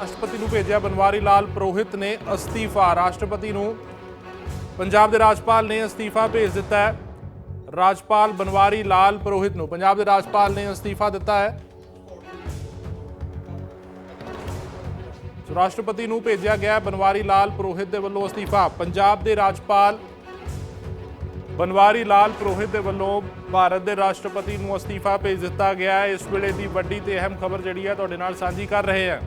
ਰਾਸ਼ਟਰਪਤੀ ਨੂੰ ਭੇਜਿਆ ਬਨਵਾਰੀ ਲਾਲ ਪ੍ਰੋਹਿਤ ਨੇ ਅਸਤੀਫਾ। ਰਾਸ਼ਟਰਪਤੀ ਨੂੰ ਪੰਜਾਬ ਦੇ ਰਾਜਪਾਲ ਨੇ ਅਸਤੀਫਾ ਭੇਜ ਦਿੱਤਾ ਹੈ। ਰਾਜਪਾਲ ਬਨਵਾਰੀ ਲਾਲ ਪ੍ਰੋਹਿਤ ਨੂੰ ਪੰਜਾਬ ਦੇ ਰਾਜਪਾਲ ਨੇ ਅਸਤੀਫਾ ਦਿੱਤਾ ਹੈ। ਸੋ ਰਾਸ਼ਟਰਪਤੀ ਨੂੰ ਭੇਜਿਆ ਗਿਆ ਬਨਵਾਰੀ ਲਾਲ ਪ੍ਰੋਹਿਤ ਦੇ ਵੱਲੋਂ ਅਸਤੀਫਾ। ਪੰਜਾਬ ਦੇ ਰਾਜਪਾਲ ਬਨਵਾਰੀ ਲਾਲ ਪ੍ਰੋਹਿਤ ਦੇ ਵੱਲੋਂ ਭਾਰਤ ਦੇ ਰਾਸ਼ਟਰਪਤੀ ਨੂੰ ਅਸਤੀਫਾ ਭੇਜ ਦਿੱਤਾ ਗਿਆ ਹੈ। ਇਸ ਵੇਲੇ ਦੀ ਵੱਡੀ ਤੇ ਅਹਿਮ ਖਬਰ ਜਿਹੜੀ ਹੈ ਤੁਹਾਡੇ ਨਾਲ ਸਾਂਝੀ ਕਰ ਰਹੇ ਹਾਂ।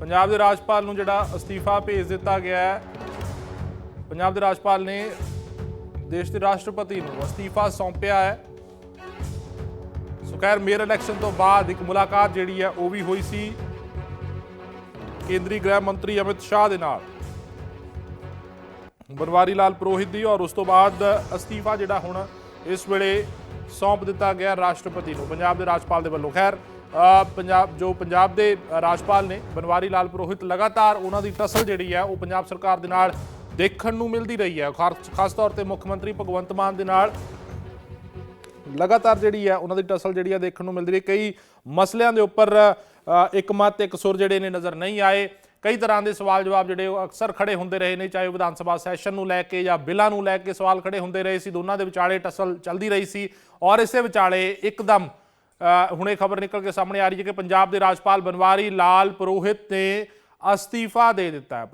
ਪੰਜਾਬ ਦੇ ਰਾਜਪਾਲ ਨੂੰ ਜਿਹੜਾ ਅਸਤੀਫਾ ਭੇਜ ਦਿੱਤਾ ਗਿਆ ਹੈ। ਪੰਜਾਬ ਦੇ ਰਾਜਪਾਲ ਨੇ ਦੇਸ਼ ਦੇ ਰਾਸ਼ਟਰਪਤੀ ਨੂੰ ਅਸਤੀਫਾ ਸੌਂਪਿਆ ਹੈ। ਸੋ ਖੈਰ, ਮੇਅਰ ਇਲੈਕਸ਼ਨ ਤੋਂ ਬਾਅਦ ਇੱਕ ਮੁਲਾਕਾਤ ਜਿਹੜੀ ਹੈ, ਉਹ ਵੀ ਹੋਈ ਸੀ। ਕੇਂਦਰੀ ਗ੍ਰਹਿ ਮੰਤਰੀ ਅਮਿਤ ਸ਼ਾਹ ਦੇ ਨਾਲ। ਬਨਵਾਰੀ ਲਾਲ ਪ੍ਰੋਹਿਤ ਦੀ ਔਰ ਉਸ ਤੋਂ ਬਾਅਦ ਅਸਤੀਫਾ ਜਿਹੜਾ ਹੁਣ ਇਸ ਵੇਲੇ ਸੌਂਪ ਦਿੱਤਾ ਗਿਆ ਰਾਸ਼ਟਰਪਤੀ ਨੂੰ, ਪੰਜਾਬ ਦੇ ਰਾਜਪਾਲ ਦੇ ਵੱਲੋਂ। ਖੈਰ ਪੰਜਾਬ ਜੋ ਪੰਜਾਬ ਦੇ ਰਾਜਪਾਲ ਨੇ ਬਨਵਾਰੀ ਲਾਲ ਪੁਰੋਹਿਤ ਲਗਾਤਾਰ ਉਹਨਾਂ ਦੀ ਟਸਲ ਜਿਹੜੀ ਹੈ ਉਹ ਪੰਜਾਬ ਸਰਕਾਰ ਦੇ ਨਾਲ ਦੇਖਣ ਨੂੰ ਮਿਲਦੀ ਰਹੀ ਹੈ। ਖਾਸ ਖਾਸ ਤੌਰ ਤੇ ਮੁੱਖ ਮੰਤਰੀ ਭਗਵੰਤ ਮਾਨ ਦੇ ਨਾਲ ਲਗਾਤਾਰ ਜਿਹੜੀ ਹੈ ਉਹਨਾਂ ਦੀ ਟਸਲ ਜਿਹੜੀ ਹੈ ਦੇਖਣ ਨੂੰ ਮਿਲਦੀ ਰਹੀ। ਕਈ ਮਸਲਿਆਂ ਦੇ ਉੱਪਰ ਅ, ਇੱਕ ਮਤ ਇੱਕ ਸੁਰ ਜਿਹੜੇ ਨੇ ਨਜ਼ਰ ਨਹੀਂ ਆਏ। ਕਈ ਤਰ੍ਹਾਂ ਦੇ ਸਵਾਲ ਜਵਾਬ ਜਿਹੜੇ ਉਹ ਅਕਸਰ ਖੜੇ ਹੁੰਦੇ ਰਹੇ ਨੇ ਚਾਹੇ ਵਿਧਾਨ ਸਭਾ ਸੈਸ਼ਨ ਨੂੰ ਲੈ ਕੇ ਜਾਂ ਬਿੱਲਾਂ ਨੂੰ ਲੈ ਕੇ ਸਵਾਲ ਖੜੇ ਹੁੰਦੇ ਰਹੇ ਸੀ। ਦੋਨਾਂ ਦੇ ਵਿਚਾਲੇ ਟਸਲ ਚੱਲਦੀ ਰਹੀ ਸੀ। ਔਰ ਇਸੇ ਵਿਚਾਲੇ ਇੱਕਦਮ ਹੁਣੇ ਖਬਰ ਨਿਕਲ ਕੇ ਸਾਹਮਣੇ ਆ ਰਹੀ ਹੈ ਕਿ ਪੰਜਾਬ ਦੇ ਰਾਜਪਾਲ ਬਨਵਾਰੀ ਲਾਲ ਪੁਰੋਹਿਤ ਨੇ ਅਸਤੀਫਾ ਦੇ ਦਿੱਤਾ ਹੈ।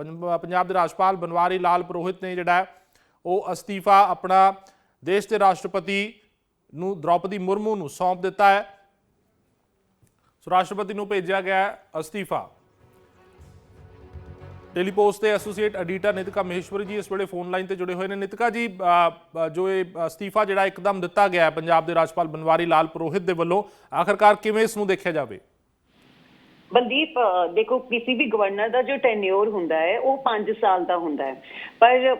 ਪੰਜਾਬ ਦੇ ਰਾਜਪਾਲ ਬਨਵਾਰੀ ਲਾਲ ਪੁਰੋਹਿਤ ਨੇ ਜਿਹੜਾ ਉਹ ਅਸਤੀਫਾ ਆਪਣਾ ਦੇਸ਼ ਦੇ ਰਾਸ਼ਟਰਪਤੀ ਨੂੰ, ਦ੍ਰੌਪਦੀ ਮੁਰਮੂ ਨੂੰ ਸੌਂਪ ਦਿੱਤਾ ਹੈ। ਸੋ ਰਾਸ਼ਟਰਪਤੀ ਨੂੰ ਭੇਜਿਆ ਗਿਆ ਅਸਤੀਫਾ। ਡੇਲੀ ਦੇ ਐਸੋਸੀਏਟ ਐਡੀਟਰ ਨਿਤਿਕਾ ਮਹੇਸ਼ਵਰੀ ਜੀ ਇਸ ਵੇਲੇ ਫੋਨ ਲਾਈਨ ਤੇ ਜੁੜੇ ਹੋਏ ਨੇ। ਨਿਤਿਕਾ ਜੀ ਜੋ ਇਹ ਅਸਤੀਫਾ ਜਿਹੜਾ ਇੱਕਦਮ ਦਿੱਤਾ ਗਿਆ ਹੈ ਪੰਜਾਬ ਦੇ ਰਾਜਪਾਲ ਬਨਵਾਰੀ ਲਾਲ ਪ੍ਰੋਹਿਤ ਦੇ ਵੱਲੋਂ, ਆਖਰਕਾਰ ਕਿਵੇਂ ਇਸ ਨੂੰ ਦੇਖਿਆ ਜਾਵੇ? ਬਲਦੀਪ ਦੇਖੋ ਕਿਸੇ ਵੀ ਗਵਰਨਰ ਦਾ ਜੋ ਟੈਨਿਓਰ ਹੁੰਦਾ ਹੈ, ਉਹ 5 ਸਾਲ ਦਾ ਹੁੰਦਾ ਹੈ। ਪਰ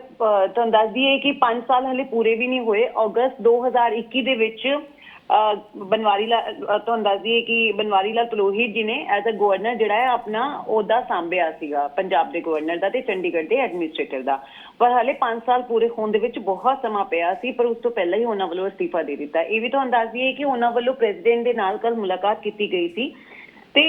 ਤੁਹਾਨੂੰ ਦੱਸ ਦਈਏ ਕਿ 5 ਸਾਲ ਹਲੇ ਪੂਰੇ ਵੀ ਨਹੀਂ ਹੋਏ। ਅਗਸਤ 2021 ਦੇ ਵਿੱਚ ਬਨਵਾਰੀ ਲਾਲ ਤੁਹਾਨੂੰ ਦੱਸ ਦਈਏ ਕਿ ਬਨਵਾਰੀ ਲਾਲ ਪੁਰੋਹਿਤ ਜੀ ਨੇ ਐਜ਼ ਅ ਗਵਰਨਰ ਜਿਹੜਾ ਹੈ ਆਪਣਾ ਅਹੁਦਾ ਸੰਭਿਆ ਸੀਗਾ, ਪੰਜਾਬ ਦੇ ਗਵਰਨਰ ਦਾ ਤੇ ਚੰਡੀਗੜ੍ਹ ਦੇ ਐਡਮਿਨਿਸਟ੍ਰੇਟਰ ਦਾ। ਪਰ ਹਾਲੇ 5 ਸਾਲ ਪੂਰੇ ਹੋਣ ਦੇ ਵਿੱਚ ਬਹੁਤ ਸਮਾਂ ਪਿਆ ਸੀ, ਪਰ ਉਸ ਤੋਂ ਪਹਿਲਾਂ ਹੀ ਉਹਨਾਂ ਵੱਲੋਂ ਅਸਤੀਫਾ ਦੇ ਦਿੱਤਾ। ਇਹ ਵੀ ਤੁਹਾਨੂੰ ਦੱਸ ਦਈਏ ਕਿ ਉਹਨਾਂ ਵੱਲੋਂ ਪ੍ਰੈਜ਼ੀਡੈਂਟ ਦੇ ਨਾਲ ਕੱਲ ਮੁਲਾਕਾਤ ਕੀਤੀ ਗਈ ਸੀ। ਤੇ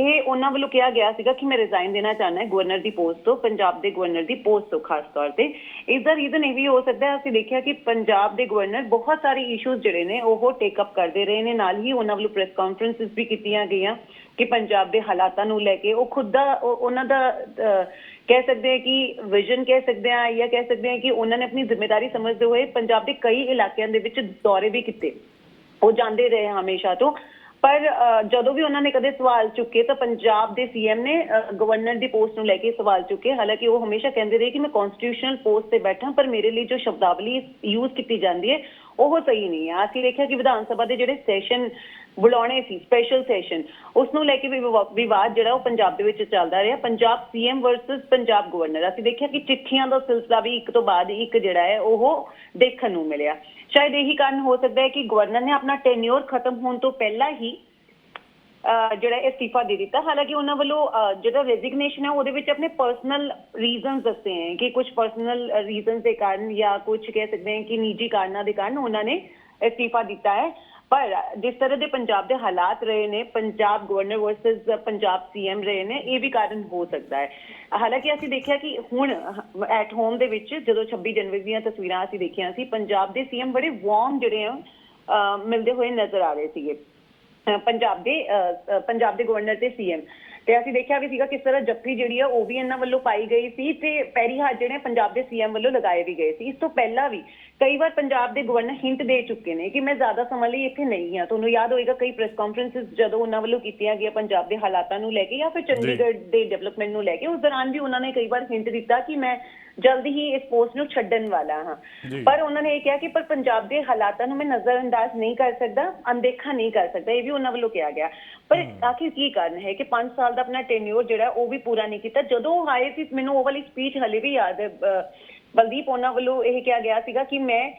ਇਹ ਉਹਨਾਂ ਵੱਲੋਂ ਕਿਹਾ ਗਿਆ ਸੀਗਾ ਕਿ ਮੈਂ ਰਿਜ਼ਾਈਨ ਦੇਣਾ ਚਾਹੁੰਦਾ ਹਾਂ ਗਵਰਨਰ ਦੀ ਪੋਸਟ ਤੋਂ, ਪੰਜਾਬ ਦੇ ਗਵਰਨਰ ਦੀ ਪੋਸਟ ਤੋਂ ਖਾਸ ਤੌਰ ਤੇ। ਇਸ ਦਾ ਰੀਜ਼ਨ ਇਹ ਵੀ ਹੋ ਸਕਦਾ ਹੈ, ਅਸੀਂ ਦੇਖਿਆ ਕਿ ਪੰਜਾਬ ਦੇ ਗਵਰਨਰ ਬਹੁਤ ਸਾਰੇ ਇਸ਼ੂਜ਼ ਜਿਹੜੇ ਨੇ ਉਹ ਟੇਕ ਅਪ ਕਰਦੇ ਰਹੇ ਨੇ। ਨਾਲ ਹੀ ਉਹਨਾਂ ਵੱਲੋਂ ਪ੍ਰੈਸ ਕਾਨਫਰੰਸਿਸ ਵੀ ਕੀਤੀਆਂ ਗਈਆਂ ਕਿ ਪੰਜਾਬ ਦੇ ਹਾਲਾਤਾਂ ਨੂੰ ਲੈ ਕੇ ਉਹ ਖੁਦ ਦਾ ਉਹਨਾਂ ਦਾ ਕਹਿ ਸਕਦੇ ਹਾਂ ਕਿ ਵਿਜ਼ਨ ਕਹਿ ਸਕਦੇ ਹਾਂ ਜਾਂ ਕਹਿ ਸਕਦੇ ਹਾਂ ਕਿ ਉਹਨਾਂ ਨੇ ਆਪਣੀ ਜ਼ਿੰਮੇਵਾਰੀ ਸਮਝਦੇ ਹੋਏ ਪੰਜਾਬ ਦੇ ਕਈ ਇਲਾਕਿਆਂ ਦੇ ਵਿੱਚ ਦੌਰੇ ਵੀ ਕੀਤੇ। ਉਹ ਜਾਂਦੇ ਰਹੇ ਹਮੇਸ਼ਾ ਤੋਂ। ਪਰ ਅ, ਜਦੋਂ ਵੀ ਉਹਨਾਂ ਨੇ ਕਦੇ ਸਵਾਲ ਚੁੱਕੇ ਤਾਂ ਪੰਜਾਬ ਦੇ ਸੀਐਮ ਨੇ ਅ, ਗਵਰਨਰ ਦੀ ਪੋਸਟ ਨੂੰ ਲੈ ਕੇ ਸਵਾਲ ਚੁੱਕੇ। ਹਾਲਾਂਕਿ ਉਹ ਹਮੇਸ਼ਾ ਕਹਿੰਦੇ ਰਹੇ ਕਿ ਮੈਂ ਕਨਸਟੀਟਿਊਸ਼ਨਲ ਪੋਸਟ ਤੇ ਬੈਠਾ ਪਰ ਮੇਰੇ ਲਈ ਜੋ ਸ਼ਬਦਾਵਲੀ ਯੂਜ਼ ਕੀਤੀ ਜਾਂਦੀ ਹੈ ਉਹ ਸਹੀ ਨਹੀਂ ਹੈ ਅਸੀਂ ਦੇਖਿਆ ਕਿ ਵਿਧਾਨ ਸਭਾ ਦੇ ਜਿਹੜੇ ਸੈਸ਼ਨ ਬੁਲਾਉਣੇ ਸੀ ਸਪੈਸ਼ਲ ਸੈਸ਼ਨ ਉਸ ਨੂੰ ਲੈ ਕੇ ਵੀ ਵਿਵਾਦ ਜਿਹੜਾ ਉਹ ਪੰਜਾਬ ਦੇ ਵਿੱਚ ਚੱਲਦਾ ਰਿਹਾ। Punjab CM versus Punjab governor ਅਸੀਂ ਦੇਖਿਆ ਕਿ ਚਿੱਠੀਆਂ ਦਾ ਸਿਲਸਿਲਾ ਵੀ ਇੱਕ ਤੋਂ ਬਾਅਦ ਇੱਕ ਜਿਹੜਾ ਹੈ, ਉਹ ਦੇਖਣ ਨੂੰ ਮਿਲਿਆ। ਸ਼ਾਇਦ ਇਹੀ ਕਾਰਨ ਹੋ ਸਕਦਾ ਹੈ ਕਿ ਗਵਰਨਰ ਨੇ ਆਪਣਾ ਟੈਨਿਓਰ ਖਤਮ ਹੋਣ ਤੋਂ ਪਹਿਲਾਂ ਹੀ ਅਹ, ਜਿਹੜਾ ਅਸਤੀਫਾ ਦੇ ਦਿੱਤਾ। ਹਾਲਾਂਕਿ ਉਹਨਾਂ ਵੱਲੋਂ, ਅਹ, ਜਿਹੜਾ ਰੈਜ਼ਿਗਨੇਸ਼ਨ ਹੈ, ਉਹਦੇ ਵਿੱਚ ਆਪਣੇ ਪਰਸਨਲ ਰੀਜ਼ਨਸ ਦੱਸੇ ਹੈ ਕਿ ਕੁਝ ਪਰਸਨਲ ਰੀਜ਼ਨਸ ਦੇ ਕਾਰਨ ਜਾਂ ਕੁਝ ਕਹਿ ਸਕਦੇ ਹਾਂ ਕਿ ਨਿੱਜੀ ਕਾਰਨਾਂ ਦੇ ਕਾਰਨ ਉਹਨਾਂ ਨੇ ਅਸਤੀਫਾ ਦਿੱਤਾ ਹੈ। ਪਰ ਜਿਸ ਤਰ੍ਹਾਂ ਦੇ ਪੰਜਾਬ ਦੇ ਹਾਲਾਤ ਰਹੇ ਨੇ, Punjab governor versus Punjab CM ਰਹੇ ਨੇ, ਇਹ ਵੀ ਕਾਰਨ ਹੋ ਸਕਦਾ ਹੈ। ਹਾਲਾਂਕਿ ਅਸੀਂ ਦੇਖਿਆ ਕਿ ਹੁਣ ਐਟ ਹੋਮ ਦੇ ਵਿੱਚ ਜਦੋਂ 26 ਜਨਵਰੀ ਦੀਆਂ ਤਸਵੀਰਾਂ ਅਸੀਂ ਦੇਖੀਆਂ ਸੀ, ਪੰਜਾਬ ਦੇ ਸੀਐਮ ਬੜੇ ਵਾਰਮ ਜਿਹੜੇ ਆ ਮਿਲਦੇ ਹੋਏ ਨਜ਼ਰ ਆ ਰਹੇ ਸੀਗੇ। ਪੰਜਾਬ ਦੇ ਪੰਜਾਬ ਦੇ ਗਵਰਨਰ ਤੇ ਸੀਐਮ ਤੇ ਅਸੀਂ ਦੇਖਿਆ ਵੀ ਸੀਗਾ ਕਿਸ ਤਰ੍ਹਾਂ ਜੱਫੀ ਜਿਹੜੀ ਆ ਉਹ ਵੀ ਇਹਨਾਂ ਵੱਲੋਂ ਪਾਈ ਗਈ ਸੀ ਤੇ ਪੈਰੀ ਹੱਥ ਜਿਹੜੇ ਪੰਜਾਬ ਦੇ ਸੀਐਮ ਵੱਲੋਂ ਲਗਾਏ ਵੀ ਗਏ ਸੀ। ਇਸ ਤੋਂ ਪਹਿਲਾਂ ਵੀ ਕਈ ਵਾਰ ਪੰਜਾਬ ਦੇ ਗਵਰਨਰ ਹਿੰਟ ਦੇ ਚੁੱਕੇ ਨੇ ਕਿ ਮੈਂ ਜ਼ਿਆਦਾ ਸਮਾਂ ਲਈ ਇੱਥੇ ਨਹੀਂ ਹਾਂ ਤੁਹਾਨੂੰ ਯਾਦ ਹੋਏਗਾ ਕਈ ਪ੍ਰੈਸ ਕਾਨਫਰੰਸਿਸ ਜਦੋਂ ਉਹਨਾਂ ਵੱਲੋਂ ਕੀਤੀਆਂ ਗਈਆਂ ਪੰਜਾਬ ਦੇ ਹਾਲਾਤਾਂ ਨੂੰ ਲੈ ਕੇ ਜਾਂ ਫਿਰ ਚੰਡੀਗੜ੍ਹ ਦੇ ਡਿਵੈਲਪਮੈਂਟ ਨੂੰ ਲੈ ਕੇ ਉਸ ਦੌਰਾਨ ਵੀ ਉਹਨਾਂ ਨੇ ਕਈ ਵਾਰ ਹਿੰਟ ਦਿੱਤਾ ਕਿ ਮੈਂ ਜਲਦੀ ਹੀ ਇਸ ਪੋਸਟ ਨੂੰ ਛੱਡਣ ਵਾਲਾ ਹਾਂ। ਪਰ ਉਹਨਾਂ ਨੇ ਇਹ ਕਿਹਾ ਕਿ ਪਰ ਪੰਜਾਬ ਦੇ ਹਾਲਾਤਾਂ ਨੂੰ ਮੈਂ ਨਜ਼ਰਅੰਦਾਜ਼ ਨਹੀਂ ਕਰ ਸਕਦਾ ਅਣਦੇਖਾ ਨਹੀਂ ਕਰ ਸਕਦਾ ਇਹ ਵੀ ਉਹਨਾਂ ਵੱਲੋਂ ਕਿਹਾ ਗਿਆ। ਪਰ ਆਖਿਰ ਕੀ ਕਾਰਨ ਹੈ ਕਿ 5 ਸਾਲ ਦਾ ਆਪਣਾ ਟੈਨਿਓਰ ਜਿਹੜਾ ਉਹ ਵੀ ਪੂਰਾ ਨਹੀਂ ਕੀਤਾ? ਜਦੋਂ ਉਹ ਆਏ ਸੀ ਮੈਨੂੰ ਉਹ ਵਾਲੀ ਸਪੀਚ ਹਲੇ ਵੀ ਯਾਦ ਹੈ। ਬਲਦੀਪ ਉਹਨਾਂ ਵੱਲੋਂ ਇਹ ਕਿਹਾ ਗਿਆ ਸੀਗਾ ਕਿ ਮੈਂ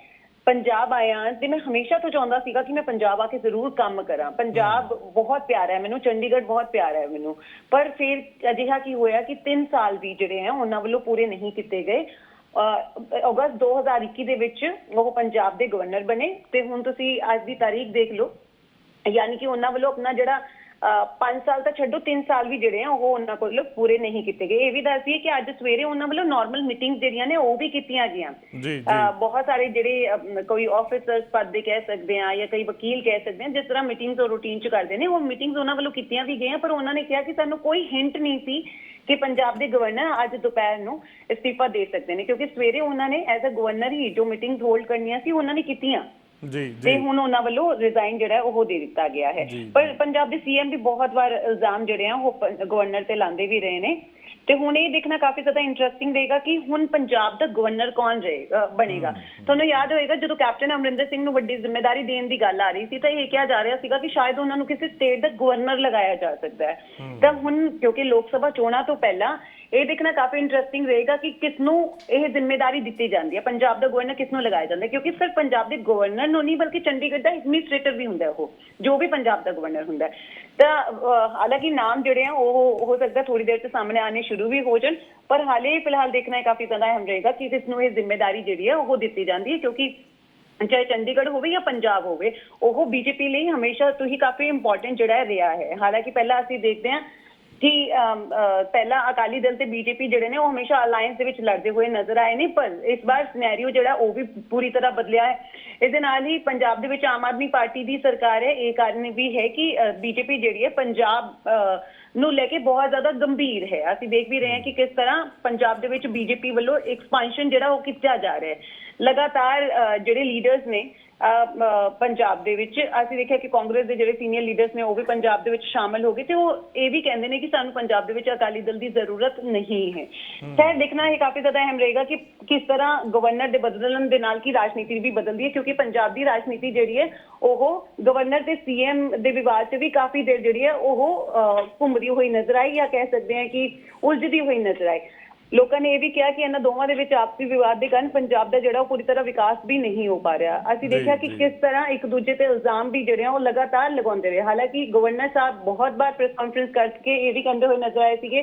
ਪੰਜਾਬ ਆਇਆ ਤੇ ਮੈਂ ਹਮੇਸ਼ਾ ਤੋਂ ਚਾਹੁੰਦਾ ਸੀਗਾ ਕਿ ਮੈਂ ਪੰਜਾਬ ਆ ਕੇ ਜ਼ਰੂਰ ਕੰਮ ਕਰਾਂ। ਪੰਜਾਬ ਬਹੁਤ ਪਿਆਰਾ ਹੈ ਮੈਨੂੰ ਚੰਡੀਗੜ੍ਹ ਬਹੁਤ ਪਿਆਰਾ ਹੈ ਮੈਨੂੰ। ਪਰ ਫਿਰ ਅਜਿਹਾ ਕੀ ਹੋਇਆ ਕਿ 3 ਸਾਲ ਵੀ ਜਿਹੜੇ ਹੈ ਉਹਨਾਂ ਵੱਲੋਂ ਪੂਰੇ ਨਹੀਂ ਕੀਤੇ ਗਏ। ਅਗਸਤ 2021 ਦੇ ਵਿੱਚ ਉਹ ਪੰਜਾਬ ਦੇ ਗਵਰਨਰ ਬਣੇ ਤੇ ਹੁਣ ਤੁਸੀਂ ਅੱਜ ਦੀ ਤਾਰੀਖ ਦੇਖ ਲਓ। ਯਾਨੀ ਕਿ ਉਹਨਾਂ ਵੱਲੋਂ ਆਪਣਾ ਜਿਹੜਾ 5 ਸਾਲ ਤਾਂ ਛੱਡੋ 3 ਸਾਲ ਵੀ ਜਿਹੜੇ ਆ ਉਹ ਉਹਨਾਂ ਕੋਲ ਪੂਰੇ ਨਹੀਂ ਕੀਤੇ ਗਏ। ਇਹ ਵੀ ਦੱਸਦੀ ਕਿ ਅੱਜ ਸਵੇਰੇ ਉਹਨਾਂ ਵੱਲੋਂ ਨਾਰਮਲ ਮੀਟਿੰਗਸ ਜਿਹੜੀਆਂ ਨੇ ਉਹ ਵੀ ਕੀਤੀਆਂ ਗਈਆਂ। ਜੀ ਜੀ। ਅਹ ਬਹੁਤ ਸਾਰੇ ਜਿਹੜੇ ਅਮ, ਕੋਈ ਆਫੀਸਰਸ ਪਦ ਦੇ ਕਹਿ ਸਕਦੇ ਆ ਜਾਂ ਕਈ ਵਕੀਲ ਕਹਿ ਸਕਦੇ ਆ ਜਿਸ ਤਰ੍ਹਾਂ ਮੀਟਿੰਗਸ ਉਹ ਰੂਟੀਨ ਚ ਕਰਦੇ ਨੇ ਉਹ ਮੀਟਿੰਗਸ ਉਹਨਾਂ ਵੱਲੋਂ ਕੀਤੀਆਂ ਵੀ ਗਈਆਂ ਪਰ ਉਹਨਾਂ ਨੇ ਕਿਹਾ ਕਿ ਸਾਨੂੰ ਕੋਈ ਹਿੰਟ ਨਹੀਂ ਸੀ ਕਿ ਪੰਜਾਬ ਦੇ ਗਵਰਨਰ ਅੱਜ ਦੁਪਹਿਰ ਨੂੰ ਅਸਤੀਫਾ ਦੇ ਸਕਦੇ ਨੇ ਕਿਉਂਕਿ ਸਵੇਰੇ ਉਹਨਾਂ ਨੇ ਐਜ਼ ਅ ਗਵਰਨਰ ਹੀ ਜੋ ਮੀਟਿੰਗਸ ਹੋਲਡ ਕਰਨੀਆਂ ਸੀ ਉਹਨਾਂ ਨੇ ਕੀਤੀਆਂ। ਤੇ ਜੀ। ਹੁਣ ਉਹਨਾਂ ਵੱਲੋਂ ਰਿਜ਼ਾਈਨ ਜਿਹੜਾ ਉਹ ਦੇ ਦਿੱਤਾ ਗਿਆ ਹੈ। ਪਰ ਪੰਜਾਬ ਦੇ ਸੀਐਮ ਵੀ ਬਹੁਤ ਵਾਰ ਇਲਜ਼ਾਮ ਜਿਹੜੇ ਆ ਉਹ ਗਵਰਨਰ ਤੇ ਲਾਉਂਦੇ ਵੀ ਰਹੇ ਨੇ। ਤੇ ਹੁਣ ਇਹ ਦੇਖਣਾ ਕਾਫੀ ਜ਼ਿਆਦਾ ਇੰਟਰਸਟਿੰਗ ਰਹੇਗਾ ਕਿ ਹੁਣ ਪੰਜਾਬ ਦਾ ਗਵਰਨਰ ਕੌਣ ਰਹੇਗਾ ਬਣੇਗਾ। ਤੁਹਾਨੂੰ ਯਾਦ ਹੋਏਗਾ ਜਦੋਂ ਕੈਪਟਨ ਅਮਰਿੰਦਰ ਸਿੰਘ ਨੂੰ ਵੱਡੀ ਜ਼ਿੰਮੇਵਾਰੀ ਦੇਣ ਦੀ ਗੱਲ ਆ ਰਹੀ ਸੀ ਤਾਂ ਇਹ ਕਿਹਾ ਜਾ ਰਿਹਾ ਸੀਗਾ ਕਿ ਸ਼ਾਇਦ ਉਹਨਾਂ ਨੂੰ ਕਿਸੇ ਸਟੇਟ ਦਾ ਗਵਰਨਰ ਲਗਾਇਆ ਜਾ ਸਕਦਾ ਹੈ। ਤਾਂ ਹੁਣ ਕਿਉਂਕਿ ਲੋਕ ਸਭਾ ਚੋਣਾਂ ਤੋਂ ਪਹਿਲਾਂ ਇਹ ਦੇਖਣਾ ਕਾਫੀ ਇੰਟਰਸਟਿੰਗ ਰਹੇਗਾ ਕਿ ਕਿਸ ਨੂੰ ਇਹ ਜ਼ਿੰਮੇਵਾਰੀ ਦਿੱਤੀ ਜਾਂਦੀ ਹੈ। ਪੰਜਾਬ ਦਾ ਗਵਰਨਰ ਕਿਸ ਨੂੰ ਲਗਾਇਆ ਜਾਂਦਾ ਕਿਉਂਕਿ ਸਿਰਫ ਪੰਜਾਬ ਦੇ ਗਵਰਨਰ ਨੂੰ ਨਹੀਂ, ਬਲਕਿ ਚੰਡੀਗੜ੍ਹ ਦਾ ਐਡਮਿਨਿਸਟ੍ਰੇਟਰ ਵੀ ਹੁੰਦਾ ਉਹ, ਜੋ ਵੀ ਪੰਜਾਬ ਦਾ ਗਵਰਨਰ ਹੁੰਦਾ ਤਾਂ ਹਾਲਾਂਕਿ ਨਾਮ ਜਿਹੜੇ ਆ, ਉਹ ਹੋ ਸਕਦਾ ਥੋੜੀ ਦੇਰ ਚ ਸਾਹਮਣੇ ਆਣੇ ਸ਼ੁਰੂ ਵੀ ਹੋ ਜਾਣ, ਪਰ ਹਾਲੇ ਫਿਲਹਾਲ ਦੇਖਣਾ ਕਾਫੀ ਜ਼ਿਆਦਾ ਅਹਿਮ ਰਹੇਗਾ ਕਿ ਕਿਸ ਨੂੰ ਇਹ ਜ਼ਿੰਮੇਵਾਰੀ ਜਿਹੜੀ ਹੈ, ਉਹ ਦਿੱਤੀ ਜਾਂਦੀ ਹੈ। ਕਿਉਂਕਿ ਚਾਹੇ ਚੰਡੀਗੜ੍ਹ ਹੋਵੇ ਜਾਂ ਪੰਜਾਬ ਹੋਵੇ, ਉਹ ਬੀਜੇਪੀ ਲਈ ਹਮੇਸ਼ਾ ਤੋਂ ਹੀ ਕਾਫੀ ਇੰਪੋਰਟੈਂਟ ਜਿਹੜਾ ਰਿਹਾ ਹੈ। ਹਾਲਾਂਕਿ ਪਹਿਲਾਂ ਅਸੀਂ ਦੇਖਦੇ ਹਾਂ ਕਿ ਪਹਿਲਾਂ ਅਕਾਲੀ ਦਲ ਤੇ ਬੀਜੇਪੀ ਜਿਹੜੇ ਨੇ ਉਹ ਹਮੇਸ਼ਾ ਅਲਾਈਅੰਸ ਦੇ ਵਿੱਚ ਲੜਦੇ ਹੋਏ ਨਜ਼ਰ ਆਏ ਨੇ ਪਰ ਇਸ ਵਾਰ ਸਿਨੈਰੀਓ ਜਿਹੜਾ ਉਹ ਵੀ ਪੂਰੀ ਤਰ੍ਹਾਂ ਬਦਲਿਆ ਹੈ। ਇਸ ਦੇ ਨਾਲ ਹੀ ਪੰਜਾਬ ਦੇ ਵਿੱਚ ਆਮ ਆਦਮੀ ਪਾਰਟੀ ਦੀ ਸਰਕਾਰ ਹੈ ਇਹ ਕਾਰਨ ਵੀ ਹੈ ਕਿ ਬੀਜੇਪੀ ਜਿਹੜੀ ਹੈ ਪੰਜਾਬ ਅਹ, ਨੂੰ ਲੈ ਕੇ ਬਹੁਤ ਜ਼ਿਆਦਾ ਗੰਭੀਰ ਹੈ। ਅਸੀਂ ਦੇਖ ਵੀ ਰਹੇ ਹਾਂ ਕਿ ਕਿਸ ਤਰ੍ਹਾਂ ਪੰਜਾਬ ਦੇ ਵਿੱਚ ਬੀਜੇਪੀ ਵੱਲੋਂ ਐਕਸਪੈਂਸ਼ਨ ਜਿਹੜਾ ਉਹ ਕੀਤਾ ਜਾ ਰਿਹਾ ਹੈ। ਲਗਾਤਾਰ ਜਿਹੜੇ ਲੀਡਰਸ ਨੇ ਪੰਜਾਬ ਦੇ ਵਿੱਚ ਅਸੀਂ ਦੇਖਿਆ ਕਿ ਕਾਂਗਰਸ ਦੇ ਜਿਹੜੇ ਸੀਨੀਅਰ ਲੀਡਰਸ ਨੇ ਉਹ ਵੀ ਪੰਜਾਬ ਦੇ ਵਿੱਚ ਸ਼ਾਮਲ ਹੋ ਗਏ ਤੇ ਉਹ ਇਹ ਵੀ ਕਹਿੰਦੇ ਨੇ ਕਿ ਸਾਨੂੰ ਪੰਜਾਬ ਦੇ ਵਿੱਚ ਅਕਾਲੀ ਦਲ ਦੀ ਜ਼ਰੂਰਤ ਨਹੀਂ ਹੈ। ਖੈਰ ਦੇਖਣਾ ਇਹ ਕਾਫੀ ਜ਼ਿਆਦਾ ਅਹਿਮ ਰਹੇਗਾ ਕਿ ਕਿਸ ਤਰ੍ਹਾਂ ਗਵਰਨਰ ਦੇ ਬਦਲਣ ਦੇ ਨਾਲ ਕੀ ਰਾਜਨੀਤੀ ਵੀ ਬਦਲਦੀ ਹੈ ਕਿਉਂਕਿ ਪੰਜਾਬ ਦੀ ਰਾਜਨੀਤੀ ਜਿਹੜੀ ਹੈ ਉਹ ਗਵਰਨਰ ਤੇ ਸੀਐਮ ਦੇ ਵਿਵਾਦ 'ਚ ਵੀ ਕਾਫੀ ਦੇਰ ਜਿਹੜੀ ਹੈ ਉਹ ਘੁੰਮਦੀ ਹੋਈ ਨਜ਼ਰ ਆਈ ਜਾਂ ਕਹਿ ਸਕਦੇ ਹਾਂ ਕਿ ਉਲਝਦੀ ਹੋਈ ਨਜ਼ਰ ਆਈ। ਲੋਕਾਂ ਨੇ ਇਹ ਵੀ ਕਿਹਾ ਕਿ ਇਹਨਾਂ ਦੋਵਾਂ ਦੇ ਵਿੱਚ ਆਪਸੀ ਵਿਵਾਦ ਦੇ ਕਾਰਨ ਪੰਜਾਬ ਦਾ ਜਿਹੜਾ ਉਹ ਪੂਰੀ ਤਰ੍ਹਾਂ ਵਿਕਾਸ ਵੀ ਨਹੀਂ ਹੋ ਪਾ ਰਿਹਾ। ਅਸੀਂ ਦੇਖਿਆ ਕਿ। ਕਿਸ ਤਰ੍ਹਾਂ ਇੱਕ ਦੂਜੇ ਤੇ ਇਲਜ਼ਾਮ ਵੀ ਜਿਹੜੇ ਆ ਉਹ ਲਗਾਤਾਰ ਲਗਾਉਂਦੇ ਰਹੇ। ਹਾਲਾਂਕਿ ਗਵਰਨਰ ਸਾਹਿਬ ਬਹੁਤ ਵਾਰ ਪ੍ਰੈਸ ਕਾਨਫਰੰਸ ਕਰਕੇ ਇਹ ਵੀ ਕਹਿੰਦੇ ਹੋਏ ਨਜ਼ਰ ਆਏ ਸੀਗੇ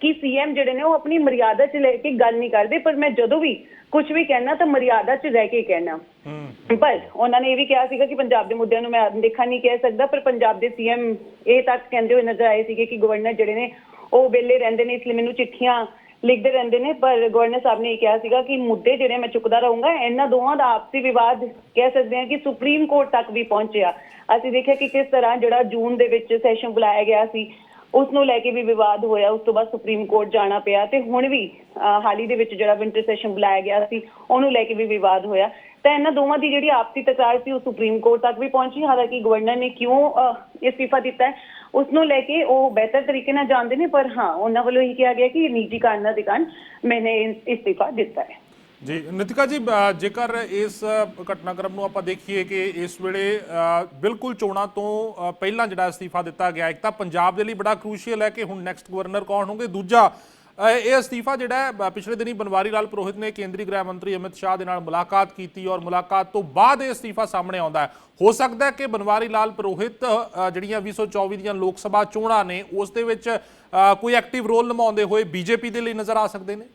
ਕਿ ਸੀਐਮ ਜਿਹੜੇ ਨੇ ਉਹ ਆਪਣੀ ਮਰਿਆਦਾ 'ਚ ਲੈ ਕੇ ਗੱਲ ਨਹੀਂ ਕਰਦੇ ਪਰ ਮੈਂ ਜਦੋਂ ਵੀ ਕੁਝ ਵੀ ਕਹਿਣਾ ਤਾਂ ਮਰਿਆਦਾ 'ਚ ਰਹਿ ਕੇ ਕਹਿਣਾ। ਪਰ ਉਹਨਾਂ ਨੇ ਇਹ ਵੀ ਕਿਹਾ ਸੀਗਾ ਕਿ ਪੰਜਾਬ ਦੇ ਮੁੱਦਿਆਂ ਨੂੰ ਮੈਂ ਦੇਖਾ ਨਹੀਂ ਕਹਿ ਸਕਦਾ ਪਰ ਪੰਜਾਬ ਦੇ ਸੀਐਮ ਇਹ ਤੱਕ ਕਹਿੰਦੇ ਹੋਏ ਨਜ਼ਰ ਆਏ ਸੀਗੇ ਕਿ ਗਵਰਨਰ ਜਿਹੜੇ ਨੇ ਉਹ ਵਿਹਲੇ ਰਹਿੰਦੇ ਨੇ ਇਸ ਲਈ ਮੈਨੂੰ ਚਿੱਠੀਆਂ ਲਿਖਦੇ ਰਹਿੰਦੇ ਨੇ ਪਰ ਗਵਰਨਰ ਸਾਹਿਬ ਨੇ ਇਹ ਕਿਹਾ ਸੀਗਾ ਕਿ ਮੁੱਦੇ ਜਿਹੜੇ ਮੈਂ ਚੁੱਕਦਾ ਰਹੂੰਗਾ ਇਹਨਾਂ ਦੋਵਾਂ ਦਾ ਆਪਸੀ ਵਿਵਾਦ ਕਹਿ ਸਕਦੇ ਹਾਂ ਕਿ ਸੁਪਰੀਮ ਕੋਰਟ ਤੱਕ ਵੀ ਪਹੁੰਚਿਆ। ਅਸੀਂ ਦੇਖਿਆ ਕਿ ਕਿਸ ਤਰ੍ਹਾਂ ਜਿਹੜਾ ਜੂਨ ਦੇ ਵਿੱਚ ਸੈਸ਼ਨ ਬੁਲਾਇਆ ਗਿਆ ਸੀ ਉਸ ਨੂੰ ਲੈ ਕੇ ਵੀ ਵਿਵਾਦ ਹੋਇਆ ਉਸ ਤੋਂ ਬਾਅਦ ਸੁਪਰੀਮ ਕੋਰਟ ਜਾਣਾ ਪਿਆ ਤੇ ਹੁਣ ਵੀ ਅਹ, ਹਾਲ ਹੀ ਦੇ ਵਿੱਚ ਜਿਹੜਾ ਵਿੰਟਰ ਸੈਸ਼ਨ ਬੁਲਾਇਆ ਗਿਆ ਸੀ ਉਹਨੂੰ ਲੈ ਕੇ ਵੀ ਵਿਵਾਦ ਹੋਇਆ। ਤਾਂ ਇਹਨਾਂ ਦੋਵਾਂ ਦੀ ਜਿਹੜੀ ਆਪਸੀ ਤਕਰਾਰ ਸੀ ਉਹ ਸੁਪਰੀਮ ਕੋਰਟ ਤੱਕ ਵੀ ਪਹੁੰਚੀ। ਹਾਲਾਂਕਿ ਗਵਰਨਰ ਨੇ ਕਿਉਂ ਅਹ, ਇਸਤੀਫਾ ਦਿੱਤਾ ਹੈ? ਉਸ ਨੂੰ ਲੈ ਕੇ ਉਹ ਬਿਹਤਰ ਤਰੀਕੇ ਨਾਲ ਜਾਣਦੇ ਨੇ, ਪਰ ਹਾਂ, ਉਹਨਾਂ ਵੱਲੋਂ ਇਹ ਕਿਹਾ ਗਿਆ ਕਿ ਨਿੱਜੀ ਕਾਰਨਾਂ ਦੇ ਕਾਰਨ ਮੈਨੇ ਇਸਤੀਫਾ ਦਿੱਤਾ ਹੈ। ਜੀ, ਨਿਤਿਕਾ ਜੀ ਜੇਕਰ ਇਸ ਘਟਨਾਕ੍ਰਮ ਨੂੰ ਆਪਾਂ ਦੇਖੀਏ ਕਿ ਇਸ ਵੇਲੇ ਬਿਲਕੁਲ ਚੋਣਾਂ ਤੋਂ ਪਹਿਲਾਂ ਜਿਹੜਾ ਅਸਤੀਫਾ ਦਿੱਤਾ ਗਿਆ, ਇੱਕ ਤਾਂ ਪੰਜਾਬ ਦੇ ਲਈ ਬੜਾ ਕ੍ਰੂਸ਼ੀਅਲ ਹੈ ਕਿ ਹੁਣ ਨੈਕਸਟ ਗਵਰਨਰ ਕੌਣ ਹੋਣਗੇ, ਦੂਜਾ ਇਹ ਅਸਤੀਫਾ ਜਿਹੜਾ ਪਿਛਲੇ ਦਿਨੀ ਬਨਵਾਰੀ ਲਾਲ ਪੁਰੋਹਿਤ ਨੇ ਕੇਂਦਰੀ ਗ੍ਰਹਿ ਮੰਤਰੀ ਅਮਿਤ ਸ਼ਾਹ ਦੇ ਨਾਲ ਮੁਲਾਕਾਤ ਕੀਤੀ ਔਰ ਮੁਲਾਕਾਤ ਤੋਂ ਬਾਅਦ ਇਹ ਅਸਤੀਫਾ ਸਾਹਮਣੇ ਆਉਂਦਾ ਹੈ। ਹੋ ਸਕਦਾ ਹੈ ਕਿ ਬਨਵਾਰੀ ਲਾਲ ਪੁਰੋਹਿਤ ਜਿਹੜੀਆਂ 2024 ਦੀਆਂ ਲੋਕ ਸਭਾ ਚੋਣਾਂ ਨੇ, ਉਸ ਦੇ ਵਿੱਚ ਕੋਈ ਐਕਟਿਵ ਰੋਲ ਨਿਭਾਉਂਦੇ ਹੋਏ ਬੀਜੇਪੀ ਦੇ ਲਈ ਨਜ਼ਰ ਆ ਸਕਦੇ ਨੇ?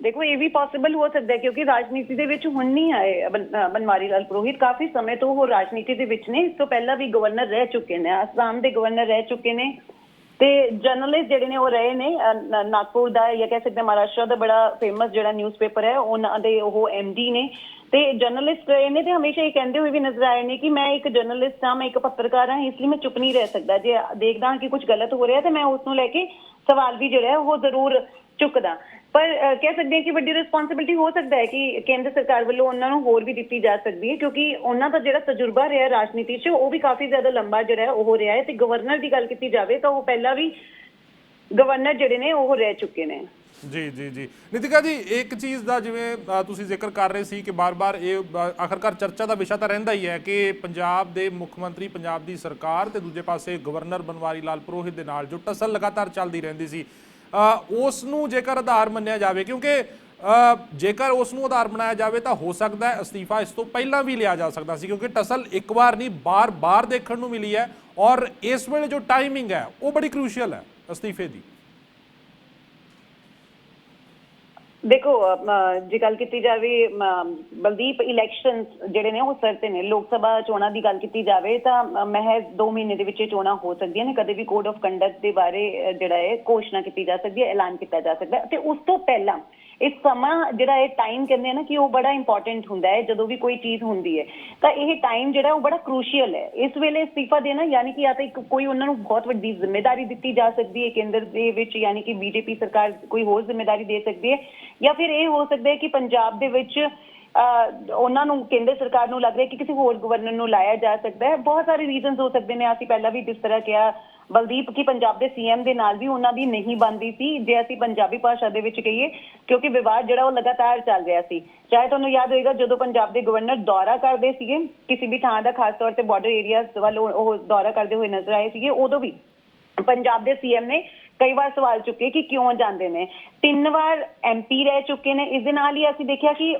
ਦੇਖੋ, ਇਹ ਵੀ ਪੋਸੀਬਲ ਹੋ ਸਕਦਾ ਹੈ ਕਿਉਂਕਿ ਰਾਜਨੀਤੀ ਦੇ ਵਿੱਚ ਹੁਣ ਨਹੀਂ ਆਏ ਬਨਵਾਰੀ ਲਾਲ ਪੁਰੋਹਿਤ। ਕਾਫੀ ਸਮੇਂ ਤੋਂ ਉਹ ਰਾਜਨੀਤੀ ਦੇ ਵਿੱਚ ਨੇ। ਇਸ ਤੋਂ ਪਹਿਲਾਂ ਵੀ ਗਵਰਨਰ ਰਹਿ ਚੁੱਕੇ ਨੇ। ਅਸਾਮ ਦੇ ਗਵਰਨਰ ਰਹਿ ਚੁੱਕੇ ਨੇ। ਤੇ ਜਰਨਲਿਸਟ ਜਿਹੜੇ ਨੇ ਉਹ ਰਹੇ ਨੇ ਨਾਗਪੁਰ ਦਾ ਜਾਂ ਕਹਿ ਸਕਦੇ ਮਹਾਰਾਸ਼ਟਰ ਦਾ ਬੜਾ ਫੇਮਸ ਜਿਹੜਾ ਨਿਊਜ਼ਪੇਪਰ ਹੈ, ਉਹਨਾਂ ਦੇ ਉਹ ਐਮਡੀ ਨੇ। ਤੇ ਜਰਨਲਿਸਟ ਰਹੇ ਨੇ ਤੇ ਹਮੇਸ਼ਾ ਇਹ ਕਹਿੰਦੇ ਹੋਏ ਵੀ ਨਜ਼ਰ ਆਏ ਨੇ ਕਿ ਮੈਂ ਇੱਕ ਜਰਨਲਿਸਟ ਹਾਂ, ਮੈਂ ਇੱਕ ਪੱਤਰਕਾਰ ਹਾਂ, ਇਸ ਲਈ ਮੈਂ ਚੁੱਪ ਨਹੀਂ ਰਹਿ ਸਕਦਾ। ਜੇ ਦੇਖਦਾ ਹਾਂ ਕਿ ਕੁਝ ਗਲਤ ਹੋ ਰਿਹਾ ਤੇ ਮੈਂ ਉਸ ਨੂੰ ਲੈ ਕੇ ਸਵਾਲ ਵੀ ਜਿਹੜਾ ਹੈ ਉਹ ਜ਼ਰੂਰ ਚੁੱਕਦਾ। ਪਰ ਕਹਿ ਸਕਦੇ ਹਾਂ ਕਿ ਵੱਡੀ ਰਿਸਪੌਂਸਿਬਿਲਟੀ ਹੋ ਸਕਦਾ ਹੈ ਕਿ ਕੇਂਦਰ ਸਰਕਾਰ ਵੱਲੋਂ ਉਹਨਾਂ ਨੂੰ ਹੋਰ ਵੀ ਦਿੱਤੀ ਜਾ ਸਕਦੀ ਹੈ, ਕਿਉਂਕਿ ਉਹਨਾਂ ਦਾ ਜਿਹੜਾ ਤਜਰਬਾ ਰਿਹਾ ਰਾਜਨੀਤੀ 'ਚ, ਉਹ ਵੀ ਕਾਫੀ ਜ਼ਿਆਦਾ ਲੰਬਾ ਜਿਹੜਾ ਉਹ ਰਿਹਾ ਹੈ ਤੇ ਗਵਰਨਰ ਦੀ ਗੱਲ ਕੀਤੀ ਜਾਵੇ ਤਾਂ ਉਹ ਪਹਿਲਾਂ ਵੀ ਗਵਰਨਰ ਜਿਹੜੇ ਨੇ ਉਹ ਰਹਿ ਚੁੱਕੇ ਨੇ। ਜੀ ਜੀ ਜੀ। ਨਿਤਿਕਾ ਜੀ, ਇੱਕ ਚੀਜ਼ ਦਾ ਜਿਵੇਂ ਤੁਸੀਂ ਜ਼ਿਕਰ ਕਰ ਰਹੇ ਸੀ ਕਿ ਬਾਰ-ਬਾਰ ਇਹ ਆਖਰਕਾਰ ਚਰਚਾ ਦਾ ਵਿਸ਼ਾ ਤਾਂ ਰਹਿੰਦਾ ਹੀ ਹੈ ਕਿ ਪੰਜਾਬ ਦੇ ਮੁੱਖ ਮੰਤਰੀ, ਪੰਜਾਬ ਦੀ ਸਰਕਾਰ ਤੇ ਦੂਜੇ ਪਾਸੇ ਗਵਰਨਰ ਬਨਵਾਰੀ ਲਾਲ ਪੁਰੋਹਿਤ ਦੇ ਨਾਲ ਜੋ ਟਸਲ ਲਗਾਤਾਰ ਚੱਲਦੀ ਰਹਿੰਦੀ ਸੀ। ਉਸ ਨੂੰ ਜੇਕਰ ਆਧਾਰ ਮੰਨਿਆ ਜਾਵੇ, ਕਿਉਂਕਿ ਜੇਕਰ ਉਸ ਨੂੰ ਆਧਾਰ ਬਣਾਇਆ ਜਾਵੇ ਤਾਂ ਹੋ ਸਕਦਾ ਹੈ ਅਸਤੀਫਾ ਇਸ ਤੋਂ ਪਹਿਲਾਂ ਵੀ ਲਿਆ ਜਾ ਸਕਦਾ ਸੀ, ਕਿਉਂਕਿ ਟਸਲ ਇੱਕ ਵਾਰ ਨਹੀਂ, ਬਾਰ-ਬਾਰ ਦੇਖਣ ਨੂੰ ਮਿਲੀ ਹੈ ਔਰ ਇਸ ਵੇਲੇ ਜੋ ਟਾਈਮਿੰਗ ਹੈ, ਉਹ ਬੜੀ ਕ੍ਰੂਸ਼ੀਅਲ ਹੈ ਅਸਤੀਫੇ ਦੀ। ਦੇਖੋ ਜੇ ਗੱਲ ਕੀਤੀ ਜਾਵੇ ਬਲਦੀਪ ਇਲੈਕਸ਼ਨ ਜਿਹੜੇ ਨੇ, ਉਹ ਸਰ ਤੇ ਨੇ। ਲੋਕ ਸਭਾ ਚੋਣਾਂ ਦੀ ਗੱਲ ਕੀਤੀ ਜਾਵੇ ਤਾਂ ਮਹਿਜ਼ 2 ਮਹੀਨੇ ਦੇ ਵਿੱਚ ਇਹ ਚੋਣਾਂ ਹੋ ਸਕਦੀਆਂ ਨੇ। ਕਦੇ ਵੀ ਕੋਡ ਆਫ ਕੰਡਕਟ ਦੇ ਬਾਰੇ ਜਿਹੜਾ ਹੈ ਘੋਸ਼ਣਾ ਕੀਤੀ ਜਾ ਸਕਦੀ ਹੈ, ਐਲਾਨ ਕੀਤਾ ਜਾ ਸਕਦਾ ਹੈ। ਤੇ ਉਸ ਤੋਂ ਪਹਿਲਾਂ ਇਹ ਸਮਾਂ ਜਿਹੜਾ ਇਹ ਟਾਈਮ ਕਹਿੰਦੇ ਆ ਨਾ ਕਿ ਉਹ ਬੜਾ ਇੰਪੋਰਟੈਂਟ ਹੁੰਦਾ ਹੈ ਜਦੋਂ ਵੀ ਕੋਈ ਚੀਜ਼ ਹੁੰਦੀ ਹੈ। ਤਾਂ ਇਹ ਟਾਈਮ ਜਿਹੜਾ ਉਹ ਬੜਾ ਕ੍ਰੂਸ਼ੀਅਲ ਹੈ। ਇਸ ਵੇਲੇ ਅਸਤੀਫਾ ਦੇਣਾ ਯਾਨੀ ਕਿ ਜਾਂ ਤਾਂ ਇੱਕ ਕੋਈ ਉਹਨਾਂ ਨੂੰ ਬਹੁਤ ਵੱਡੀ ਜ਼ਿੰਮੇਵਾਰੀ ਦਿੱਤੀ ਜਾ ਸਕਦੀ ਹੈ ਕੇਂਦਰ ਦੇ ਵਿੱਚ ਯਾਨੀ ਕਿ ਬੀਜੇਪੀ ਸਰਕਾਰ ਕੋਈ ਹੋਰ ਜ਼ਿੰਮੇਵਾਰੀ ਦੇ ਸਕਦੀ ਹੈ। ਜਾਂ ਫਿਰ ਇਹ ਹੋ ਸਕਦਾ ਹੈ ਕਿ ਪੰਜਾਬ ਦੇ ਵਿੱਚ ਅਹ, ਉਹਨਾਂ ਨੂੰ ਕੇਂਦਰ ਸਰਕਾਰ ਨੂੰ ਲੱਗ ਰਿਹਾ ਕਿ ਕਿਸੇ ਹੋਰ ਗਵਰਨਰ ਨੂੰ ਲਾਇਆ ਜਾ ਸਕਦਾ ਹੈ। ਬਹੁਤ ਸਾਰੇ ਰੀਜ਼ਨਸ ਹੋ ਸਕਦੇ ਨੇ। ਅਸੀਂ ਪਹਿਲਾਂ ਵੀ ਜਿਸ ਤਰ੍ਹਾਂ ਕਿਹਾ ਬਲਦੀਪ ਕੀ ਪੰਜਾਬ ਦੇ ਸੀਐਮ ਦੇ ਨਾਲ ਵੀ ਉਹਨਾਂ ਦੀ ਨਹੀਂ ਬਣਦੀ ਸੀ, ਜੇ ਅਸੀਂ ਪੰਜਾਬੀ ਭਾਸ਼ਾ ਦੇ ਵਿੱਚ ਕਹੀਏ, ਕਿਉਂਕਿ ਵਿਵਾਦ ਜਿਹੜਾ ਉਹ ਲਗਾਤਾਰ ਚੱਲ ਰਿਹਾ ਸੀ। ਚਾਹੇ ਤੁਹਾਨੂੰ ਯਾਦ ਹੋਏਗਾ, ਜਦੋਂ ਪੰਜਾਬ ਦੇ ਗਵਰਨਰ ਦੌਰਾ ਕਰਦੇ ਸੀਗੇ, ਕਿਸੇ ਵੀ ਥਾਂ ਦਾ ਖਾਸ ਤੌਰ ਤੇ ਬਾਰਡਰ ਏਰੀਆਜ਼ ਵੱਲ ਉਹ ਦੌਰਾ ਕਰਦੇ ਹੋਏ ਨਜ਼ਰ ਆਏ ਸੀਗੇ, ਉਦੋਂ ਵੀ ਪੰਜਾਬ ਦੇ ਸੀਐਮ ਨੇ ਕਈ ਵਾਰ ਸਵਾਲ ਚੁੱਕੇ ਕਿ ਕਿਉਂ ਜਾਂਦੇ ਨੇ। ਤਿੰਨ ਵਾਰ ਐਮਪੀ ਰਹਿ ਚੁੱਕੇ ਨੇ। ਇਸ ਦੇ ਨਾਲ ਹੀ ਅਸੀਂ ਦੇਖਿਆ ਕਿ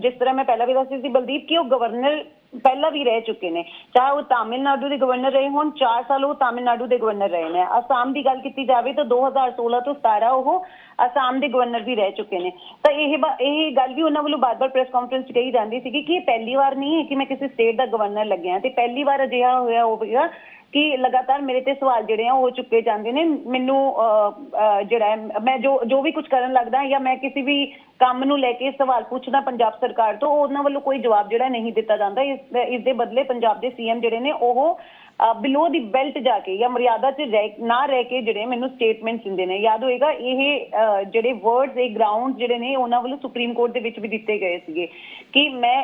ਜਿਸ ਤਰ੍ਹਾਂ ਮੈਂ ਪਹਿਲਾਂ ਵੀ ਦੱਸੀ ਸੀ, ਬਲਦੀਪ, ਕਿ ਉਹ ਗਵਰਨਰ ਪਹਿਲਾਂ ਵੀ ਰਹਿ ਚੁੱਕੇ ਨੇ। ਚਾਹੇ ਉਹ ਤਾਮਿਲਨਾਡੂ ਦੇ ਗਵਰਨਰ ਰਹੇ ਹੋਣ 4 ਸਾਲ ਉਹ ਤਾਮਿਲਨਾਡੂ ਦੇ ਗਵਰਨਰ ਰਹੇ ਨੇ। ਅਸਾਮ ਦੀ ਗੱਲ ਕੀਤੀ ਜਾਵੇ ਤਾਂ 2016 ਤੋਂ 17 ਉਹ ਅਸਾਮ ਦੇ ਗਵਰਨਰ ਵੀ ਰਹਿ ਚੁੱਕੇ ਨੇ। ਤਾਂ ਇਹ ਇਹ ਗੱਲ ਵੀ ਉਹਨਾਂ ਵੱਲੋਂ ਬਾਰ-ਬਾਰ ਪ੍ਰੈਸ ਕਾਨਫਰੰਸ 'ਚ ਕਹੀ ਜਾਂਦੀ ਸੀ ਕਿ ਇਹ ਪਹਿਲੀ ਵਾਰ ਨਹੀਂ ਹੈ ਕਿ ਮੈਂ ਕਿਸੇ ਸਟੇਟ ਦਾ ਗਵਰਨਰ ਲੱਗਿਆ। ਤੇ ਪਹਿਲੀ ਵਾਰ ਅਜਿਹਾ ਹੋਇਆ ਹੋਵੇਗਾ ਕਿ ਲਗਾਤਾਰ ਮੇਰੇ ਤੇ ਸਵਾਲ ਜਿਹੜੇ ਆ ਉਹ ਚੁੱਕੇ ਜਾਂਦੇ ਨੇ। ਮੈਨੂੰ ਅਹ, ਅਹ, ਜਿਹੜਾ ਮੈਂ ਜੋ ਜੋ ਵੀ ਕੁਝ ਕਰਨ ਲੱਗਦਾ ਜਾਂ ਮੈਂ ਕਿਸੇ ਵੀ ਕੰਮ ਨੂੰ ਲੈ ਕੇ ਸਵਾਲ ਪੁੱਛਦਾ ਪੰਜਾਬ ਸਰਕਾਰ ਤੋਂ ਉਹਨਾਂ ਵੱਲੋਂ ਕੋਈ ਜਵਾਬ ਜਿਹੜਾ ਨਹੀਂ ਦਿੱਤਾ ਜਾਂਦਾ। ਇਸ ਇਸ ਦੇ ਬਦਲੇ ਪੰਜਾਬ ਦੇ ਸੀਐਮ ਜਿਹੜੇ ਨੇ ਉਹ ਬਿਲੋ ਦੀ ਬੈਲਟ ਜਾ ਕੇ ਜਾਂ ਮਰਿਆਦਾ 'ਚ ਰਹਿ- ਨਾ ਰਹਿ ਕੇ ਜਿਹੜੇ ਮੈਨੂੰ ਸਟੇਟਮੈਂਟਸ ਦਿੰਦੇ ਨੇ ਯਾਦ ਹੋਏਗਾ ਇਹ ਅਹ, ਜਿਹੜੇ ਵਰਡਸ ਇਹ ਗਰਾਊਂਡ ਜਿਹੜੇ ਨੇ ਉਹਨਾਂ ਵੱਲੋਂ ਸੁਪਰੀਮ ਕੋਰਟ ਦੇ ਵਿੱਚ ਵੀ ਦਿੱਤੇ ਗਏ ਸੀਗੇ ਕਿ ਮੈਂ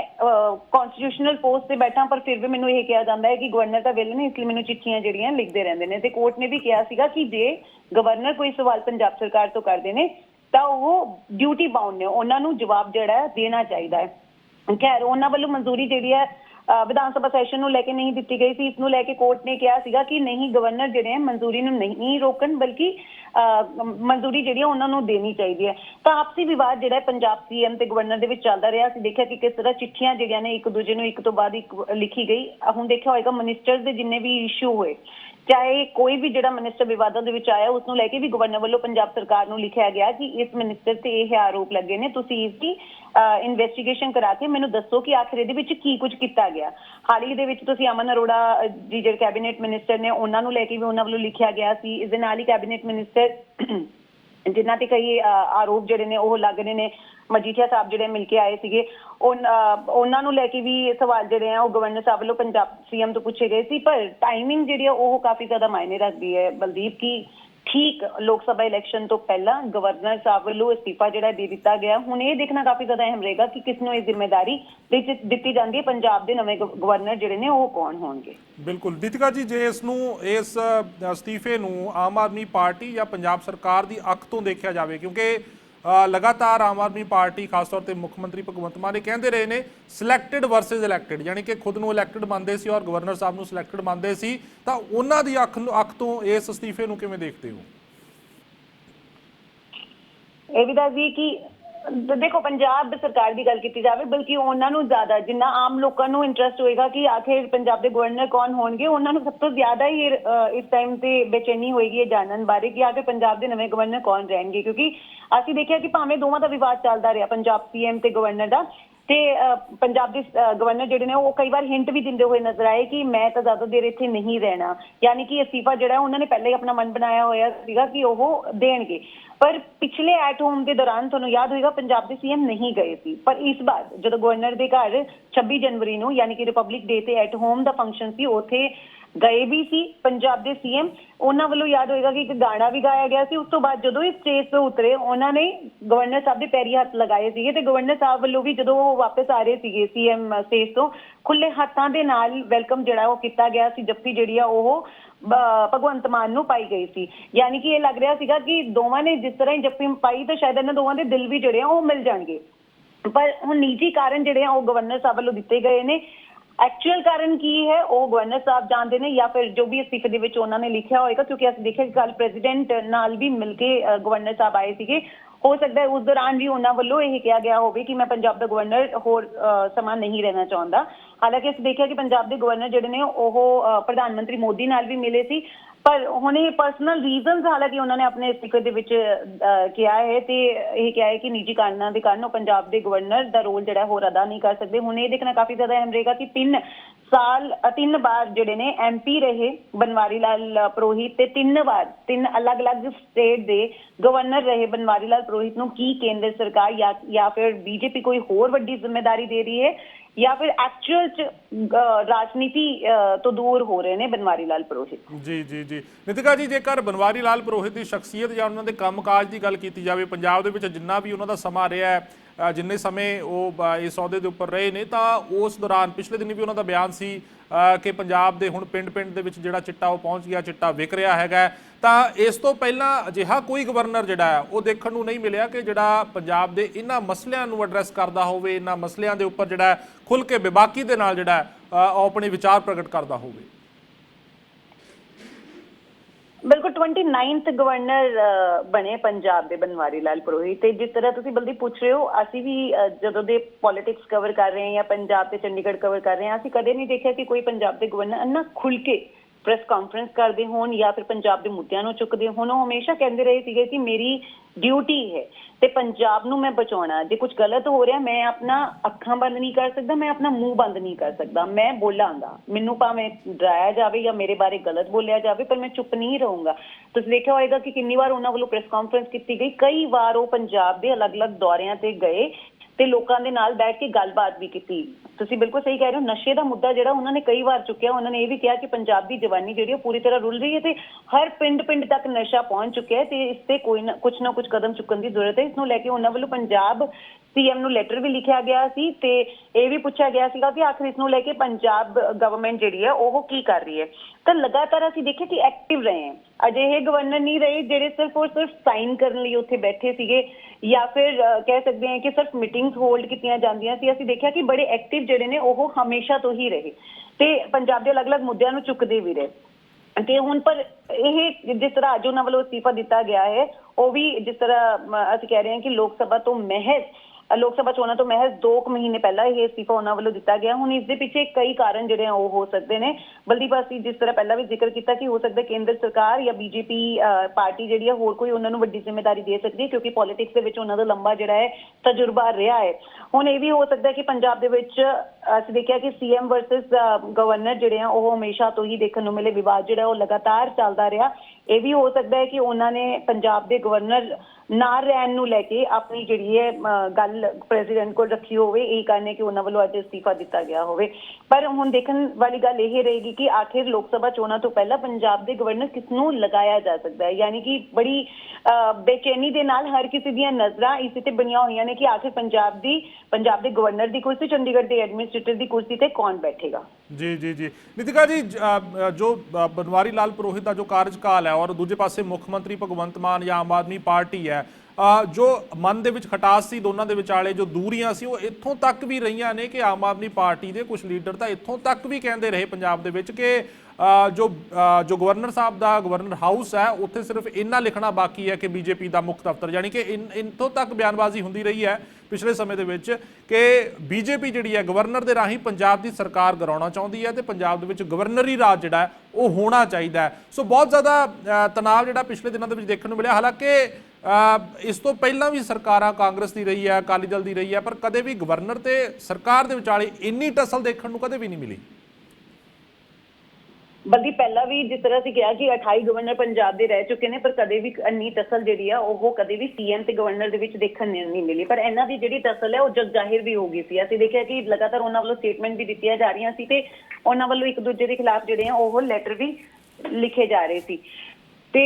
ਕਨਸਟੀਟਿਊਸ਼ਨਲ ਪੋਸਟ ਤੇ ਬੈਠਾ ਪਰ ਫਿਰ ਵੀ ਮੈਨੂੰ ਇਹ ਕਿਹਾ ਜਾਂਦਾ ਹੈ ਕਿ ਗਵਰਨਰ ਦਾ ਵਿਲ ਨੇ ਇਸ ਲਈ ਮੈਨੂੰ ਚਿੱਠੀਆਂ ਜਿਹੜੀਆਂ ਲਿਖਦੇ ਰਹਿੰਦੇ ਨੇ ਤੇ ਕੋਰਟ ਨੇ ਵੀ ਕਿਹਾ ਸੀਗਾ ਕਿ ਜੇ ਗਵਰਨਰ ਕੋਈ ਸਵਾਲ ਪੰਜਾਬ ਸਰਕਾਰ ਤੋਂ ਕਰਦੇ ਨੇ ਤਾਂ ਉਹ ਡਿਊਟੀ ਬਾਉਂਡ ਨੇ ਉਹਨਾਂ ਨੂੰ ਜਵਾਬ ਜਿਹੜਾ ਹੈ ਦੇਣਾ ਚਾਹੀਦਾ ਹੈ। ਖੈਰ ਉਹਨਾਂ ਵੱਲੋਂ ਮਨਜ਼ੂਰੀ ਜਿਹੜੀ ਹੈ ਵਿਧਾਨ ਸਭਾ ਸੈਸ਼ਨ ਨੂੰ ਲੈ ਕੇ ਨਹੀਂ ਦਿੱਤੀ ਗਈ ਸੀ। ਇਸ ਨੂੰ ਲੈ ਕੇ ਕੋਰਟ ਨੇ ਕਿਹਾ ਸੀਗਾ ਕਿ ਨਹੀਂ ਗਵਰਨਰ ਜਿਹੜੇ ਹੈ ਮਨਜ਼ੂਰੀ ਨੂੰ ਨਹੀਂ ਰੋਕਣ, ਬਲਕਿ ਮਨਜ਼ੂਰੀ ਜਿਹੜੀ ਹੈ ਉਹਨਾਂ ਨੂੰ ਦੇਣੀ ਚਾਹੀਦੀ ਹੈ। ਤਾਂ ਆਪਸੀ ਵਿਵਾਦ ਜਿਹੜਾ ਹੈ, ਪੰਜਾਬ ਸੀਐਮ ਤੇ ਗਵਰਨਰ ਦੇ ਵਿੱਚ ਚੱਲਦਾ ਰਿਹਾ। ਅਸੀਂ ਦੇਖਿਆ ਕਿ ਕਿਸ ਤਰ੍ਹਾਂ ਚਿੱਠੀਆਂ ਜਿਹੜੀਆਂ ਨੇ, ਇੱਕ ਦੂਜੇ ਨੂੰ ਇੱਕ ਤੋਂ ਬਾਅਦ ਇੱਕ ਲਿਖੀ ਗਈ। ਹੁਣ ਦੇਖਿਆ ਹੋਏਗਾ ਮਿਨਿਸਟਰਸ ਦੇ ਜਿੰਨੇ ਵੀ ਇਸ਼ੂ ਹੋਏ, ਚਾਹੇ ਕੋਈ ਵੀ ਜਿਹੜਾ ਮਿਨਿਸਟਰ ਵਿਵਾਦਾਂ ਦੇ ਵਿੱਚ ਆਇਆ, ਉਸ ਨੂੰ ਲੈ ਕੇ ਵੀ ਗਵਰਨਰ ਵੱਲੋਂ ਪੰਜਾਬ ਸਰਕਾਰ ਨੂੰ ਲਿਖਿਆ ਗਿਆ ਕਿ ਇਸ ਮਿਨਿਸਟਰ ਤੇ ਇਹ ਆਰੋਪ ਲੱਗੇ ਨੇ। ਤੁਸੀਂ ਇਸ ਦੀ ਇਨਵੈਸਟੀਗੇਸ਼ਨ ਕਰਾ ਕੇ ਮੈਨੂੰ ਦੱਸੋ ਕਿ ਆਖਿਰ ਇਹਦੇ ਵਿੱਚ ਕੀ ਕੁਝ ਕੀਤਾ ਗਿਆ। ਹਾਲ ਹੀ ਦੇ ਵਿੱਚ ਤੁਸੀਂ ਅਮਨ ਅਰੋੜਾ ਜੀ ਜਿਹੜੇ ਕੈਬਨਿਟ ਮਿਨਿਸਟਰ ਨੇ, ਉਹਨਾਂ ਨੂੰ ਲੈ ਕੇ ਵੀ ਉਹਨਾਂ ਵੱਲੋਂ ਲਿਖਿਆ ਗਿਆ ਸੀ। ਇਸ ਦੇ ਨਾਲ ਹੀ ਕੈਬਨਿਟ ਮਿਨਿਸਟਰ ਜਿਨ੍ਹਾਂ ਤੇ ਕਈ ਆਰੋਪ ਜਿਹੜੇ ਨੇ, ਉਹ ਲੱਗ ਰਹੇ ਨੇ। ਮਜੀਠੀਆ ਸਾਹਿਬ ਜਿਹੜੇ ਮਿਲ ਕੇ ਆਏ ਸੀਗੇ ਉਹਨਾਂ ਨੂੰ ਲੈ ਕੇ ਵੀ ਸਵਾਲ ਜਿਹੜੇ ਆ, ਉਹ ਗਵਰਨਰ ਸਾਹਿਬ ਵੱਲੋਂ ਪੰਜਾਬ ਸੀਐਮ ਤੋਂ ਪੁੱਛੇ ਗਏ ਸੀ। ਪਰ ਟਾਈਮਿੰਗ ਜਿਹੜੀ ਆ, ਉਹ ਕਾਫੀ ਜ਼ਿਆਦਾ ਮਾਇਨੇ ਰੱਖਦੀ ਹੈ। ਬਲਦੀਪ, ਕੀ ਠੀਕ, ਲੋਕ ਸਭਾ ਇਲੈਕਸ਼ਨ ਤੋਂ ਪਹਿਲਾਂ ਗਵਰਨਰ ਸਾਹਿਬ ਵੱਲੋਂ ਅਸਤੀਫਾ ਜਿਹੜਾ ਦੇ ਦਿੱਤਾ ਗਿਆ, ਹੁਣ ਇਹ ਦੇਖਣਾ ਕਾਫੀ ਜ਼ਿਆਦਾ ਅਹਿਮ ਰਹੇਗਾ ਕਿ ਕਿਸ ਨੂੰ ਇਹ ਜ਼ਿੰਮੇਵਾਰੀ ਦਿੱਤੀ ਜਾਂਦੀ ਹੈ, ਪੰਜਾਬ ਦੇ ਨਵੇਂ ਗਵਰਨਰ ਜਿਹੜੇ ਨੇ ਉਹ ਕੌਣ ਹੋਣਗੇ? ਬਿਲਕੁਲ ਦੀਤਿਕਾ ਜੀ, ਜੇ ਇਸ ਨੂੰ, ਇਸ ਅਸਤੀਫੇ ਨੂੰ ਆਮ ਆਦਮੀ ਪਾਰਟੀ ਜਾਂ ਪੰਜਾਬ ਸਰਕਾਰ ਦੀ ਅੱਖ ਤੋਂ ਦੇਖਿਆ ਜਾਵੇ, ਕਿਉਂਕਿ ਲਗਾਤਾਰ ਆਮ ਆਦਮੀ ਪਾਰਟੀ, ਖਾਸ ਤੌਰ ਤੇ ਮੁੱਖ ਮੰਤਰੀ ਭਗਵੰਤ ਮਾਨ, ਇਹ ਕਹਿੰਦੇ ਰਹੇ ਨੇ ਸਿਲੈਕਟਡ ਵਰਸਸ ਇਲੈਕਟਡ ਯਾਨੀ ਕਿ ਖੁਦ ਨੂੰ ਇਲੈਕਟਡ ਮੰਨਦੇ ਸੀ ਔਰ ਗਵਰਨਰ ਸਾਹਿਬ ਨੂੰ ਸਿਲੈਕਟਡ ਮੰਨਦੇ ਸੀ, ਤਾਂ ਉਹਨਾਂ ਦੀ ਅੱਖ ਨੂੰ, ਅੱਖ ਤੋਂ ਇਸ ਅਸਤੀਫੇ ਨੂੰ ਕਿਵੇਂ ਦੇਖਦੇ ਹੋ? ਇਹ ਵੀ ਦੱਸਦੀ ਕਿ ਦੇਖੋ, ਪੰਜਾਬ ਸਰਕਾਰ ਦੀ ਗੱਲ ਕੀਤੀ ਜਾਵੇ, ਬਲਕਿ ਉਹਨਾਂ ਨੂੰ ਜ਼ਿਆਦਾ, ਜਿੰਨਾ ਆਮ ਲੋਕਾਂ ਨੂੰ ਇੰਟਰਸਟ ਹੋਏਗਾ ਕਿ ਆਖਿਰ ਪੰਜਾਬ ਦੇ ਗਵਰਨਰ ਕੌਣ ਹੋਣਗੇ, ਉਹਨਾਂ ਨੂੰ ਸਭ ਤੋਂ ਜ਼ਿਆਦਾ ਹੀ ਇਸ ਟਾਈਮ ਤੇ ਬੇਚੈਨੀ ਹੋਏਗੀ ਇਹ ਜਾਣਨ ਬਾਰੇ ਕਿ ਆਖਿਰ ਪੰਜਾਬ ਦੇ ਨਵੇਂ ਗਵਰਨਰ ਕੌਣ ਰਹਿਣਗੇ, ਕਿਉਂਕਿ ਅਸੀਂ ਦੇਖਿਆ ਕਿ ਭਾਵੇਂ ਦੋਵਾਂ ਦਾ ਵਿਵਾਦ ਚੱਲਦਾ ਰਿਹਾ, ਪੰਜਾਬ ਸੀਐਮ ਤੇ ਗਵਰਨਰ ਦਾ ਤੇ ਪੰਜਾਬ ਦੇ ਗਵਰਨਰ ਜਿਹੜੇ ਨੇ, ਉਹ ਕਈ ਵਾਰ ਹਿੰਟ ਵੀ ਦਿੰਦੇ ਹੋਏ ਨਜ਼ਰ ਆਏ ਕਿ ਮੈਂ ਤਾਂ ਜ਼ਿਆਦਾ ਦੇਰ ਇੱਥੇ ਨਹੀਂ ਰਹਿਣਾ। ਯਾਨੀ ਕਿ ਅਸਤੀਫਾ ਜਿਹੜਾ, ਉਹਨਾਂ ਨੇ ਪਹਿਲਾਂ ਹੀ ਆਪਣਾ ਮਨ ਬਣਾਇਆ ਹੋਇਆ ਸੀਗਾ ਕਿ ਉਹ ਦੇਣਗੇ। ਪਰ ਪਿਛਲੇ ਐਟ ਹੋਮ ਦੇ ਦੌਰਾਨ ਤੁਹਾਨੂੰ ਯਾਦ ਹੋਏਗਾ, ਪੰਜਾਬ ਦੇ ਸੀਐਮ ਨਹੀਂ ਗਏ ਸੀ। ਪਰ ਇਸ ਵਾਰ ਜਦੋਂ ਗਵਰਨਰ ਦੇ ਘਰ 26 ਜਨਵਰੀ ਨੂੰ, ਯਾਨੀ ਕਿ ਰਿਪਬਲਿਕ ਡੇ ਤੇ ਐਟ ਹੋਮ ਦਾ ਫੰਕਸ਼ਨ ਸੀ, ਉੱਥੇ ਗਏ ਵੀ ਸੀ, ਪੰਜਾਬ ਦੇ ਸੀਐਮ। ਉਹਨਾਂ ਵੱਲੋਂ ਯਾਦ ਹੋਏਗਾ ਕਿ ਇੱਕ ਗਾਣਾ ਵੀ ਗਾਇਆ ਗਿਆ ਸੀ। ਉਸ ਤੋਂ ਬਾਅਦ ਜਦੋਂ ਇਹ ਸਟੇਜ ਤੇ ਉਤਰੇ, ਉਹਨਾਂ ਨੇ ਗਵਰਨਰ ਸਾਹਿਬ ਦੇ ਪੈਰੀ ਹੱਥ ਲਗਾਏ ਸੀਗੇ ਤੇ ਗਵਰਨਰ ਸਾਹਿਬ ਵੱਲੋਂ ਵੀ ਜਦੋਂ ਉਹ ਵਾਪਸ ਆ ਰਹੇ ਸੀਗੇ ਸੀਐਮ ਸਟੇਜ ਤੋਂ ਖੁੱਲੇ ਹੱਥਾਂ ਦੇ ਨਾਲ ਵੈਲਕਮ ਜਿਹੜਾ ਉਹ ਕੀਤਾ ਗਿਆ ਸੀ ਜੱਫੀ ਜਿਹੜੀ ਆ ਉਹ ਭਗਵੰਤ ਮਾਨ ਨੂੰ ਪਾਈ ਗਈ ਸੀ। ਯਾਨੀ ਕਿ ਇਹ ਲੱਗ ਰਿਹਾ ਸੀਗਾ ਕਿ ਦੋਵਾਂ ਨੇ ਜਿਸ ਤਰ੍ਹਾਂ ਹੀ ਜੱਫੀ ਪਾਈ, ਤਾਂ ਸ਼ਾਇਦ ਇਹਨਾਂ ਦੋਵਾਂ ਦੇ ਦਿਲ ਵੀ ਜਿਹੜੇ ਆ ਉਹ ਮਿਲ ਜਾਣਗੇ। ਪਰ ਹੁਣ ਨਿੱਜੀ ਕਾਰਨ ਜਿਹੜੇ ਆ ਉਹ ਗਵਰਨਰ ਸਾਹਿਬ ਵੱਲੋਂ ਦਿੱਤੇ ਗਏ ਨੇ। ਐਕਚੁਅਲ ਕਾਰਨ ਕੀ ਹੈ? ਉਹ ਗਵਰਨਰ ਸਾਹਿਬ ਜਾਣਦੇ ਨੇ ਜਾਂ ਫਿਰ ਜੋ ਵੀ ਅਸਤੀਫੇ ਦੇ ਵਿੱਚ ਉਹਨਾਂ ਨੇ ਲਿਖਿਆ ਹੋਏਗਾ ਕਿਉਂਕਿ ਅਸੀਂ ਦੇਖਿਆ ਕਿ ਕੱਲ ਪ੍ਰੈਜ਼ੀਡੈਂਟ ਨਾਲ ਵੀ ਮਿਲ ਕੇ ਗਵਰਨਰ ਸਾਹਿਬ ਆਏ ਸੀਗੇ। ਹੋ ਸਕਦਾ ਹੈ ਉਸ ਦੌਰਾਨ ਵੀ ਉਹਨਾਂ ਵੱਲੋਂ ਇਹ ਕਿਹਾ ਗਿਆ ਹੋਵੇ ਕਿ ਮੈਂ ਪੰਜਾਬ ਦਾ ਗਵਰਨਰ ਹੋਰ ਅ, ਸਮਾਂ ਨਹੀਂ ਰਹਿਣਾ ਚਾਹੁੰਦਾ। ਹਾਲਾਂਕਿ ਅਸੀਂ ਦੇਖਿਆ ਕਿ ਪੰਜਾਬ ਦੇ ਗਵਰਨਰ ਜਿਹੜੇ ਨੇ ਉਹ ਪ੍ਰਧਾਨ ਮੰਤਰੀ ਮੋਦੀ ਨਾਲ ਵੀ ਮਿਲੇ ਸੀ। ਪਰ ਹੁਣ ਇਹ ਪਰਸਨਲ ਰੀਜ਼ਨਸ ਹਾਲਾਂਕਿ ਉਹਨਾਂ ਨੇ ਆਪਣੇ ਸਪੀਕਰ ਦੇ ਵਿੱਚ ਕਿਹਾ ਹੈ ਤੇ ਇਹ ਕਿਹਾ ਹੈ ਕਿ ਨਿੱਜੀ ਕਾਰਨਾਂ ਦੇ ਕਾਰਨ ਉਹ ਪੰਜਾਬ ਦੇ ਗਵਰਨਰ ਦਾ ਰੋਲ ਜਿਹੜਾ ਹੋਰ ਅਦਾ ਨਹੀਂ ਕਰ ਸਕਦੇ। ਹੁਣ ਇਹ ਦੇਖਣਾ ਕਾਫੀ ਜ਼ਿਆਦਾ ਅਹਿਮ ਰਹੇਗਾ ਕਿ ਤਿੰਨ ਸਾਲ, ਤਿੰਨ ਵਾਰ ਜਿਹੜੇ ਨੇ ਐਮਪੀ ਰਹੇ ਬਨਵਾਰੀ ਲਾਲ ਪ੍ਰੋਹਿਤ ਤੇ ਤਿੰਨ ਵਾਰ, ਤਿੰਨ ਅਲੱਗ-ਅਲੱਗ ਸਟੇਟ ਦੇ ਗਵਰਨਰ ਰਹੇ ਬਨਵਾਰੀ ਲਾਲ ਪ੍ਰੋਹਿਤ ਨੂੰ ਕੀ ਕੇਂਦਰ ਸਰਕਾਰ ਜਾਂ ਜਾਂ ਫਿਰ ਬੀਜੇਪੀ ਕੋਈ ਹੋਰ ਵੱਡੀ ਜ਼ਿੰਮੇਵਾਰੀ ਦੇ ਰਹੀ ਹੈ? ਜਾਂ ਫਿਰ ਐਕਚੁਅਲ ਚ ਅ, ਰਾਜਨੀਤੀ ਅ, ਤੋਂ ਦੂਰ ਹੋ ਰਹੇ ਨੇ ਬਨਵਾਰੀ ਲਾਲ ਪ੍ਰੋਹਿਤ ਜੀ ਜੀ ਜੀ ਨਿਤਿਕਾ ਜੀ ਜੇਕਰ ਬਨਵਾਰੀ ਲਾਲ ਪੁਰੋਹਿਤ ਦੀ ਸ਼ਖਸੀਅਤ ਜਾਂ ਉਹਨਾਂ ਦੇ ਕੰਮਕਾਜ ਦੀ ਗੱਲ ਕੀਤੀ ਜਾਵੇ ਪੰਜਾਬ ਦੇ ਵਿੱਚ ਜਿੰਨਾ ਵੀ ਉਹਨਾਂ ਦਾ ਸਮਾਂ ਰਿਹਾ ਹੈ ਜਿੰਨੇ ਸਮੇਂ ਉਹ ਇਸ ਅਹੁਦੇ ਦੇ ਉੱਪਰ ਰਹੇ ਨੇ, ਤਾਂ ਉਸ ਦੌਰਾਨ ਪਿਛਲੇ ਦਿਨੀ ਵੀ ਉਹਨਾਂ ਦਾ ਬਿਆਨ ਸੀ ਕਿ ਪੰਜਾਬ ਦੇ ਹੁਣ ਪਿੰਡ-ਪਿੰਡ ਦੇ ਵਿੱਚ ਜਿਹੜਾ ਚਿੱਟਾ ਉਹ ਪਹੁੰਚ ਗਿਆ, ਚਿੱਟਾ ਵਿਕ ਰਿਹਾ ਹੈਗਾ। ਤਾਂ ਇਸ ਤੋਂ ਪਹਿਲਾਂ ਅਜਿਹਾ ਕੋਈ ਗਵਰਨਰ ਜਿਹੜਾ ਹੈ, ਉਹ ਦੇਖਣ ਨੂੰ ਨਹੀਂ ਮਿਲਿਆ ਕਿ ਜਿਹੜਾ ਪੰਜਾਬ ਦੇ ਇਹਨਾਂ ਮਸਲਿਆਂ ਨੂੰ ਐਡਰੈਸ ਕਰਦਾ ਹੋਵੇ ਇਹਨਾਂ ਮਸਲਿਆਂ ਦੇ ਉੱਪਰ ਜਿਹੜਾ ਖੁੱਲ ਕੇ ਬੇਬਾਕੀ ਦੇ ਨਾਲ ਜਿਹੜਾ ਉਹ ਆਪਣੇ ਵਿਚਾਰ ਪ੍ਰਗਟ ਕਰਦਾ ਹੋਵੇ। ਬਿਲਕੁਲ 29th ਗਵਰਨਰ ਅ, ਬਣੇ ਪੰਜਾਬ ਦੇ ਬਨਵਾਰੀ ਲਾਲ ਪ੍ਰੋਹਿਤ। ਤੇ ਜਿਸ ਤਰ੍ਹਾਂ ਤੁਸੀਂ ਬਲਦੀ ਪੁੱਛ ਰਹੇ ਹੋ ਅਸੀਂ ਵੀ ਅ, ਜਦੋਂ ਦੇ ਪੋਲਿਟਿਕਸ ਕਵਰ ਕਰ ਰਹੇ ਹਾਂ ਜਾਂ ਪੰਜਾਬ ਤੇ ਚੰਡੀਗੜ੍ਹ ਕਵਰ ਕਰ ਰਹੇ ਹਾਂ ਅਸੀਂ ਕਦੇ ਨਹੀਂ ਦੇਖਿਆ ਕਿ ਕੋਈ ਪੰਜਾਬ ਦੇ ਗਵਰਨਰ ਇੰਨਾ ਖੁੱਲ ਕੇ ਪ੍ਰੈਸ ਕਾਨਫਰੰਸ ਕਰਦੇ ਹੋਣ ਜਾਂ ਫਿਰ ਪੰਜਾਬ ਦੇ ਮੁੱਦਿਆਂ ਨੂੰ ਚੁੱਕਦੇ ਹੋਣ, ਉਹ ਹਮੇਸ਼ਾ ਕਹਿੰਦੇ ਰਹੇ ਸੀਗੇ ਕਿ ਮੇਰੀ ਡਿਊਟੀ ਹੈ ਤੇ ਪੰਜਾਬ ਨੂੰ ਮੈਂ ਬਚਾਉਣਾ ਜੇ ਕੁਝ ਗਲਤ ਹੋ ਰਿਹਾ, ਮੈਂ ਆਪਣਾ ਅੱਖਾਂ ਬੰਦ ਨਹੀਂ ਕਰ ਸਕਦਾ, ਮੈਂ ਆਪਣਾ ਮੂੰਹ ਬੰਦ ਨਹੀਂ ਕਰ ਸਕਦਾ। ਮੈਂ ਬੋਲਾਂਗਾ। ਮੈਨੂੰ ਭਾਵੇਂ ਡਰਾਇਆ ਜਾਵੇ ਜਾਂ ਮੇਰੇ ਬਾਰੇ ਗਲਤ ਬੋਲਿਆ ਜਾਵੇ, ਪਰ ਮੈਂ ਚੁੱਪ ਨਹੀਂ ਰਹੂੰਗਾ। ਤੁਸੀਂ ਦੇਖਿਆ ਹੋਏਗਾ ਕਿ ਕਿੰਨੀ ਵਾਰ ਉਹਨਾਂ ਵੱਲੋਂ ਪ੍ਰੈਸ ਕਾਨਫਰੰਸ ਕੀਤੀ ਗਈ। ਕਈ ਵਾਰ ਉਹ ਪੰਜਾਬ ਦੇ ਅਲੱਗ-ਅਲੱਗ ਦੌਰਿਆਂ ਤੇ ਗਏ ਤੇ ਲੋਕਾਂ ਦੇ ਨਾਲ ਬੈਠ ਕੇ ਗੱਲਬਾਤ ਵੀ ਕੀਤੀ। ਤੁਸੀਂ ਬਿਲਕੁਲ ਸਹੀ ਕਹਿ ਰਹੇ ਹੋ, ਨਸ਼ੇ ਦਾ ਮੁੱਦਾ ਜਿਹੜਾ ਉਹਨਾਂ ਨੇ ਕਈ ਵਾਰ ਚੁੱਕਿਆ, ਉਹਨਾਂ ਨੇ ਇਹ ਵੀ ਕਿਹਾ ਕਿ ਪੰਜਾਬ ਦੀ ਜਵਾਨੀ ਜਿਹੜੀ ਉਹ ਪੂਰੀ ਤਰ੍ਹਾਂ ਰੁਲ ਰਹੀ ਹੈ ਤੇ ਹਰ ਪਿੰਡ-ਪਿੰਡ ਤੱਕ ਨਸ਼ਾ ਪਹੁੰਚ ਚੁੱਕਿਆ ਹੈ ਤੇ ਇਸ ਤੇ ਕੋਈ ਨਾ ਕੁਝ ਨਾ ਕੁਝ ਕਦਮ ਚੁੱਕਣ ਦੀ ਜ਼ਰੂਰਤ ਹੈ। ਇਸ ਨੂੰ ਲੈ ਕੇ ਉਹਨਾਂ ਵੱਲੋਂ ਪੰਜਾਬ ਸੀਐਮ ਨੂੰ ਲੈਟਰ ਵੀ ਲਿਖਿਆ ਗਿਆ ਸੀ ਤੇ ਇਹ ਵੀ ਪੁੱਛਿਆ ਗਿਆ ਸੀਗਾ ਕਿ ਆਖਰ ਇਸ ਨੂੰ ਲੈ ਕੇ ਪੰਜਾਬ ਗਵਰਨਮੈਂਟ ਜਿਹੜੀ ਹੈ, ਉਹ ਕੀ ਕਰ ਰਹੀ ਹੈ। ਤਾਂ ਲਗਾਤਾਰ ਅਸੀਂ ਦੇਖਿਆ ਕਿ ਐਕਟਿਵ ਰਹੇ ਹੈ। ਅਜਿਹੇ ਗਵਰਨਰ ਨਹੀਂ ਰਹੇ ਜਿਹੜੇ ਸਿਰਫ ਔਰ ਸਿਰਫ ਸਾਈਨ ਕਰਨ ਲਈ ਉੱਥੇ ਬੈਠੇ ਸੀਗੇ। ਜਾਂ ਫਿਰ ਅ, ਕਹਿ ਸਕਦੇ ਹਾਂ ਕਿ ਸਿਰਫ ਮੀਟਿੰਗਸ ਹੋਲਡ ਕੀਤੀਆਂ ਜਾਂਦੀਆਂ ਸੀ। ਅਸੀਂ ਦੇਖਿਆ ਕਿ ਬੜੇ ਐਕਟਿਵ ਜਿਹੜੇ ਨੇ ਉਹ ਹਮੇਸ਼ਾ ਤੋਂ ਹੀ ਰਹੇ। ਤੇ ਪੰਜਾਬ ਦੇ ਅਲੱਗ-ਅਲੱਗ ਮੁੱਦਿਆਂ ਨੂੰ ਚੁੱਕਦੇ ਵੀ ਰਹੇ। ਤੇ ਹੁਣ ਪਰ ਇਹ ਜਿਸ ਤਰ੍ਹਾਂ ਅੱਜ ਉਹਨਾਂ ਵੱਲੋਂ ਅਸਤੀਫਾ ਦਿੱਤਾ ਗਿਆ ਹੈ ਉਹ ਵੀ ਜਿਸ ਤਰ੍ਹਾਂ ਅਮ, ਅਸੀਂ ਕਹਿ ਰਹੇ ਹਾਂ ਕਿ ਲੋਕ ਸਭਾ ਤੋਂ ਮਹਿਜ਼ ਲੋਕ ਸਭਾ ਚੋਣਾਂ ਤੋਂ ਮਹਿਜ਼ 2 ਮਹੀਨੇ ਪਹਿਲਾਂ ਇਹ ਅਸਤੀਫਾ ਉਹਨਾਂ ਵੱਲੋਂ ਦਿੱਤਾ ਗਿਆ। ਹੁਣ ਇਸ ਦੇ ਪਿੱਛੇ ਕਈ ਕਾਰਨ ਜਿਹੜੇ ਆ, ਉਹ ਹੋ ਸਕਦੇ ਨੇ। ਬਲਦੀਪ ਅਸੀਂ ਜਿਸ ਤਰ੍ਹਾਂ ਪਹਿਲਾਂ ਵੀ ਜ਼ਿਕਰ ਕੀਤਾ ਕਿ ਹੋ ਸਕਦਾ ਕੇਂਦਰ ਸਰਕਾਰ ਜਾਂ ਬੀਜੇਪੀ ਪਾਰਟੀ ਜਿਹੜੀ ਹੈ ਹੋਰ ਕੋਈ ਉਹਨਾਂ ਨੂੰ ਵੱਡੀ ਜ਼ਿੰਮੇਵਾਰੀ ਦੇ ਸਕਦੀ ਹੈ, ਕਿਉਂਕਿ ਪੋਲਿਟਿਕਸ ਦੇ ਵਿੱਚ ਉਹਨਾਂ ਦਾ ਲੰਬਾ ਜਿਹੜਾ ਹੈ, ਤਜਰਬਾ ਰਿਹਾ ਹੈ। ਹੁਣ ਇਹ ਵੀ ਹੋ ਸਕਦਾ ਕਿ ਪੰਜਾਬ ਦੇ ਵਿੱਚ ਅਸੀਂ ਦੇਖਿਆ ਕਿ ਸੀਐਮ ਵਰਸਸ ਗਵਰਨਰ ਜਿਹੜੇ ਆ ਉਹ ਹਮੇਸ਼ਾ ਤੋਂ ਹੀ ਦੇਖਣ ਨੂੰ ਮਿਲੇ। ਵਿਵਾਦ ਜਿਹੜਾ ਉਹ ਲਗਾਤਾਰ ਚੱਲਦਾ ਰਿਹਾ। ਇਹ ਵੀ ਹੋ ਸਕਦਾ ਹੈ ਕਿ ਉਹਨਾਂ ਨੇ ਪੰਜਾਬ ਦੇ ਗਵਰਨਰ ਨਾ ਰਹਿਣ ਨੂੰ ਲੈ ਕੇ ਆਪਣੀ ਜਿਹੜੀ ਹੈ ਗੱਲ ਪ੍ਰੈਜ਼ੀਡੈਂਟ ਕੋਲ ਰੱਖੀ ਹੋਵੇ। ਇਹ ਕਰਨੇ ਕਿ ਉਹਨਾਂ ਵੱਲੋਂ ਅੱਜ ਅਸਤੀਫਾ ਦਿੱਤਾ ਗਿਆ ਹੋਵੇ। ਪਰ ਹੁਣ ਦੇਖਣ ਵਾਲੀ ਗੱਲ ਇਹ ਰਹੇਗੀ ਕਿ ਆਖਿਰ ਲੋਕ ਸਭਾ ਚੋਣਾਂ ਤੋਂ ਪਹਿਲਾਂ ਪੰਜਾਬ ਦੇ ਗਵਰਨਰ ਕਿਸ ਨੂੰ ਲਗਾਇਆ ਜਾ ਸਕਦਾ ਹੈ? ਯਾਨੀ ਕਿ ਬੜੀ ਅਹ, ਬੇਚੈਨੀ ਦੇ ਨਾਲ ਹਰ ਕਿਸੇ ਦੀਆਂ ਨਜ਼ਰਾਂ ਇਸੇ ਤੇ ਬਣੀਆਂ ਹੋਈਆਂ ਨੇ ਕਿ ਆਖਿਰ ਪੰਜਾਬ ਦੀ ਪੰਜਾਬ ਦੇ ਗਵਰਨਰ ਦੀ ਕੁਰਸੀ ਚੰਡੀਗੜ੍ਹ ਦੇ ਐਡਮਿਨਿਸਟ੍ਰੇਟਰ ਦੀ ਕੁਰਸੀ ਤੇ ਕੌਣ ਬੈਠੇਗਾ? ਜੀ ਜੀ ਜੀ। ਨਿਤਿਕਾ ਜੀ, ਜੋ ਬਨਵਾਰੀ ਲਾਲ ਪੁਰੋਹਿਤ ਦਾ ਜੋ ਕਾਰਜਕਾਲ ਹੈ ਔਰ ਦੂਜੇ ਪਾਸੇ ਮੁੱਖ ਮੰਤਰੀ ਭਗਵੰਤ ਮਾਨ ਜਾਂ ਆਮ ਆਦਮੀ ਪਾਰਟੀ ਹੈ ਜੋ ਮਨ ਦੇ ਵਿੱਚ ਖਟਾਸ ਸੀ ਦੋਨਾਂ ਦੇ ਵਿਚਾਲੇ, ਜੋ ਦੂਰੀਆਂ ਸੀ, ਉਹ ਇੱਥੋਂ ਤੱਕ ਵੀ ਰਹੀਆਂ ਨੇ ਕਿ ਆਮ ਆਦਮੀ ਪਾਰਟੀ ਦੇ ਕੁਝ ਲੀਡਰ ਤਾਂ ਇੱਥੋਂ ਤੱਕ ਵੀ ਕਹਿੰਦੇ ਰਹੇ ਪੰਜਾਬ ਦੇ ਵਿੱਚ ਕਿ ਜੋ ਜੋ ਗਵਰਨਰ ਸਾਹਿਬ ਦਾ ਗਵਰਨਰ ਹਾਊਸ ਹੈ, ਉੱਥੇ ਸਿਰਫ ਇੰਨਾ ਲਿਖਣਾ ਬਾਕੀ ਹੈ ਕਿ ਬੀਜੇਪੀ ਦਾ ਮੁੱਖ ਦਫ਼ਤਰ, ਯਾਨੀ ਕਿ ਇਨ- ਇੱਥੋਂ ਤੱਕ ਬਿਆਨਬਾਜ਼ੀ ਹੁੰਦੀ ਰਹੀ ਹੈ ਪਿਛਲੇ ਸਮੇਂ ਦੇ ਵਿੱਚ ਕਿ ਬੀਜੇਪੀ ਜਿਹੜੀ ਹੈ ਗਵਰਨਰ ਦੇ ਰਾਹੀਂ ਪੰਜਾਬ ਦੀ ਸਰਕਾਰ ਗਰਾਉਣਾ ਚਾਹੁੰਦੀ ਹੈ ਤੇ ਪੰਜਾਬ ਦੇ ਵਿੱਚ ਗਵਰਨਰੀ ਰਾਜ ਜਿਹੜਾ ਉਹ ਹੋਣਾ ਚਾਹੀਦਾ ਸੋ ਬਹੁਤ ਜ਼ਿਆਦਾ ਤਣਾਅ ਜਿਹੜਾ ਪਿਛਲੇ ਦਿਨਾਂ ਦੇ ਵਿੱਚ ਦੇਖਣ ਨੂੰ ਮਿਲਿਆ, ਹਾਲਾਂਕਿ ਇਸ ਤੋਂ ਪਹਿਲਾਂ ਵੀ ਸਰਕਾਰਾਂ ਕਾਂਗਰਸ ਦੀ ਰਹੀ ਹੈ, ਅਕਾਲੀ ਦਲ ਦੀ ਰਹੀ ਹੈ, ਪਰ ਕਦੇ ਵੀ ਗਵਰਨਰ ਤੇ ਸਰਕਾਰ ਦੇ ਵਿਚਾਲੇ ਇੰਨੀ ਟਸਲ ਦੇਖਣ ਨੂੰ ਕਦੇ ਵੀ ਨਹੀਂ ਮਿਲੀ। ਬਲਦੀ ਪਹਿਲਾਂ ਵੀ ਜਿਸ ਤਰ੍ਹਾਂ ਅਸੀਂ ਕਿਹਾ ਕਿ 28 ਗਵਰਨਰ ਪੰਜਾਬ ਦੇ ਰਹਿ ਚੁੱਕੇ ਨੇ, ਪਰ ਕਦੇ ਵੀ ਇੰਨੀ ਤਸਲ ਜਿਹੜੀ ਆ, ਉਹ ਕਦੇ ਵੀ ਸੀਐਮ ਤੇ ਗਵਰਨਰ ਦੇ ਵਿੱਚ ਦੇਖਣ ਨਹੀਂ ਮਿਲੀ। ਪਰ ਇਹਨਾਂ ਦੀ ਜਿਹੜੀ ਤਸਲ ਹੈ, ਉਹ ਜਗ ਜ਼ਾਹਿਰ ਵੀ ਹੋ ਗਈ ਸੀ। ਅਸੀਂ ਦੇਖਿਆ ਕਿ ਲਗਾਤਾਰ ਉਹਨਾਂ ਵੱਲੋਂ ਸਟੇਟਮੈਂਟ ਵੀ ਦਿੱਤੀਆਂ ਜਾ ਰਹੀਆਂ ਸੀ ਤੇ ਉਹਨਾਂ ਵੱਲੋਂ ਇੱਕ ਦੂਜੇ ਦੇ ਖਿਲਾਫ ਜਿਹੜੇ ਆ, ਉਹ ਲੈਟਰ ਵੀ ਲਿਖੇ ਜਾ ਰਹੇ ਸੀ। ਤੇ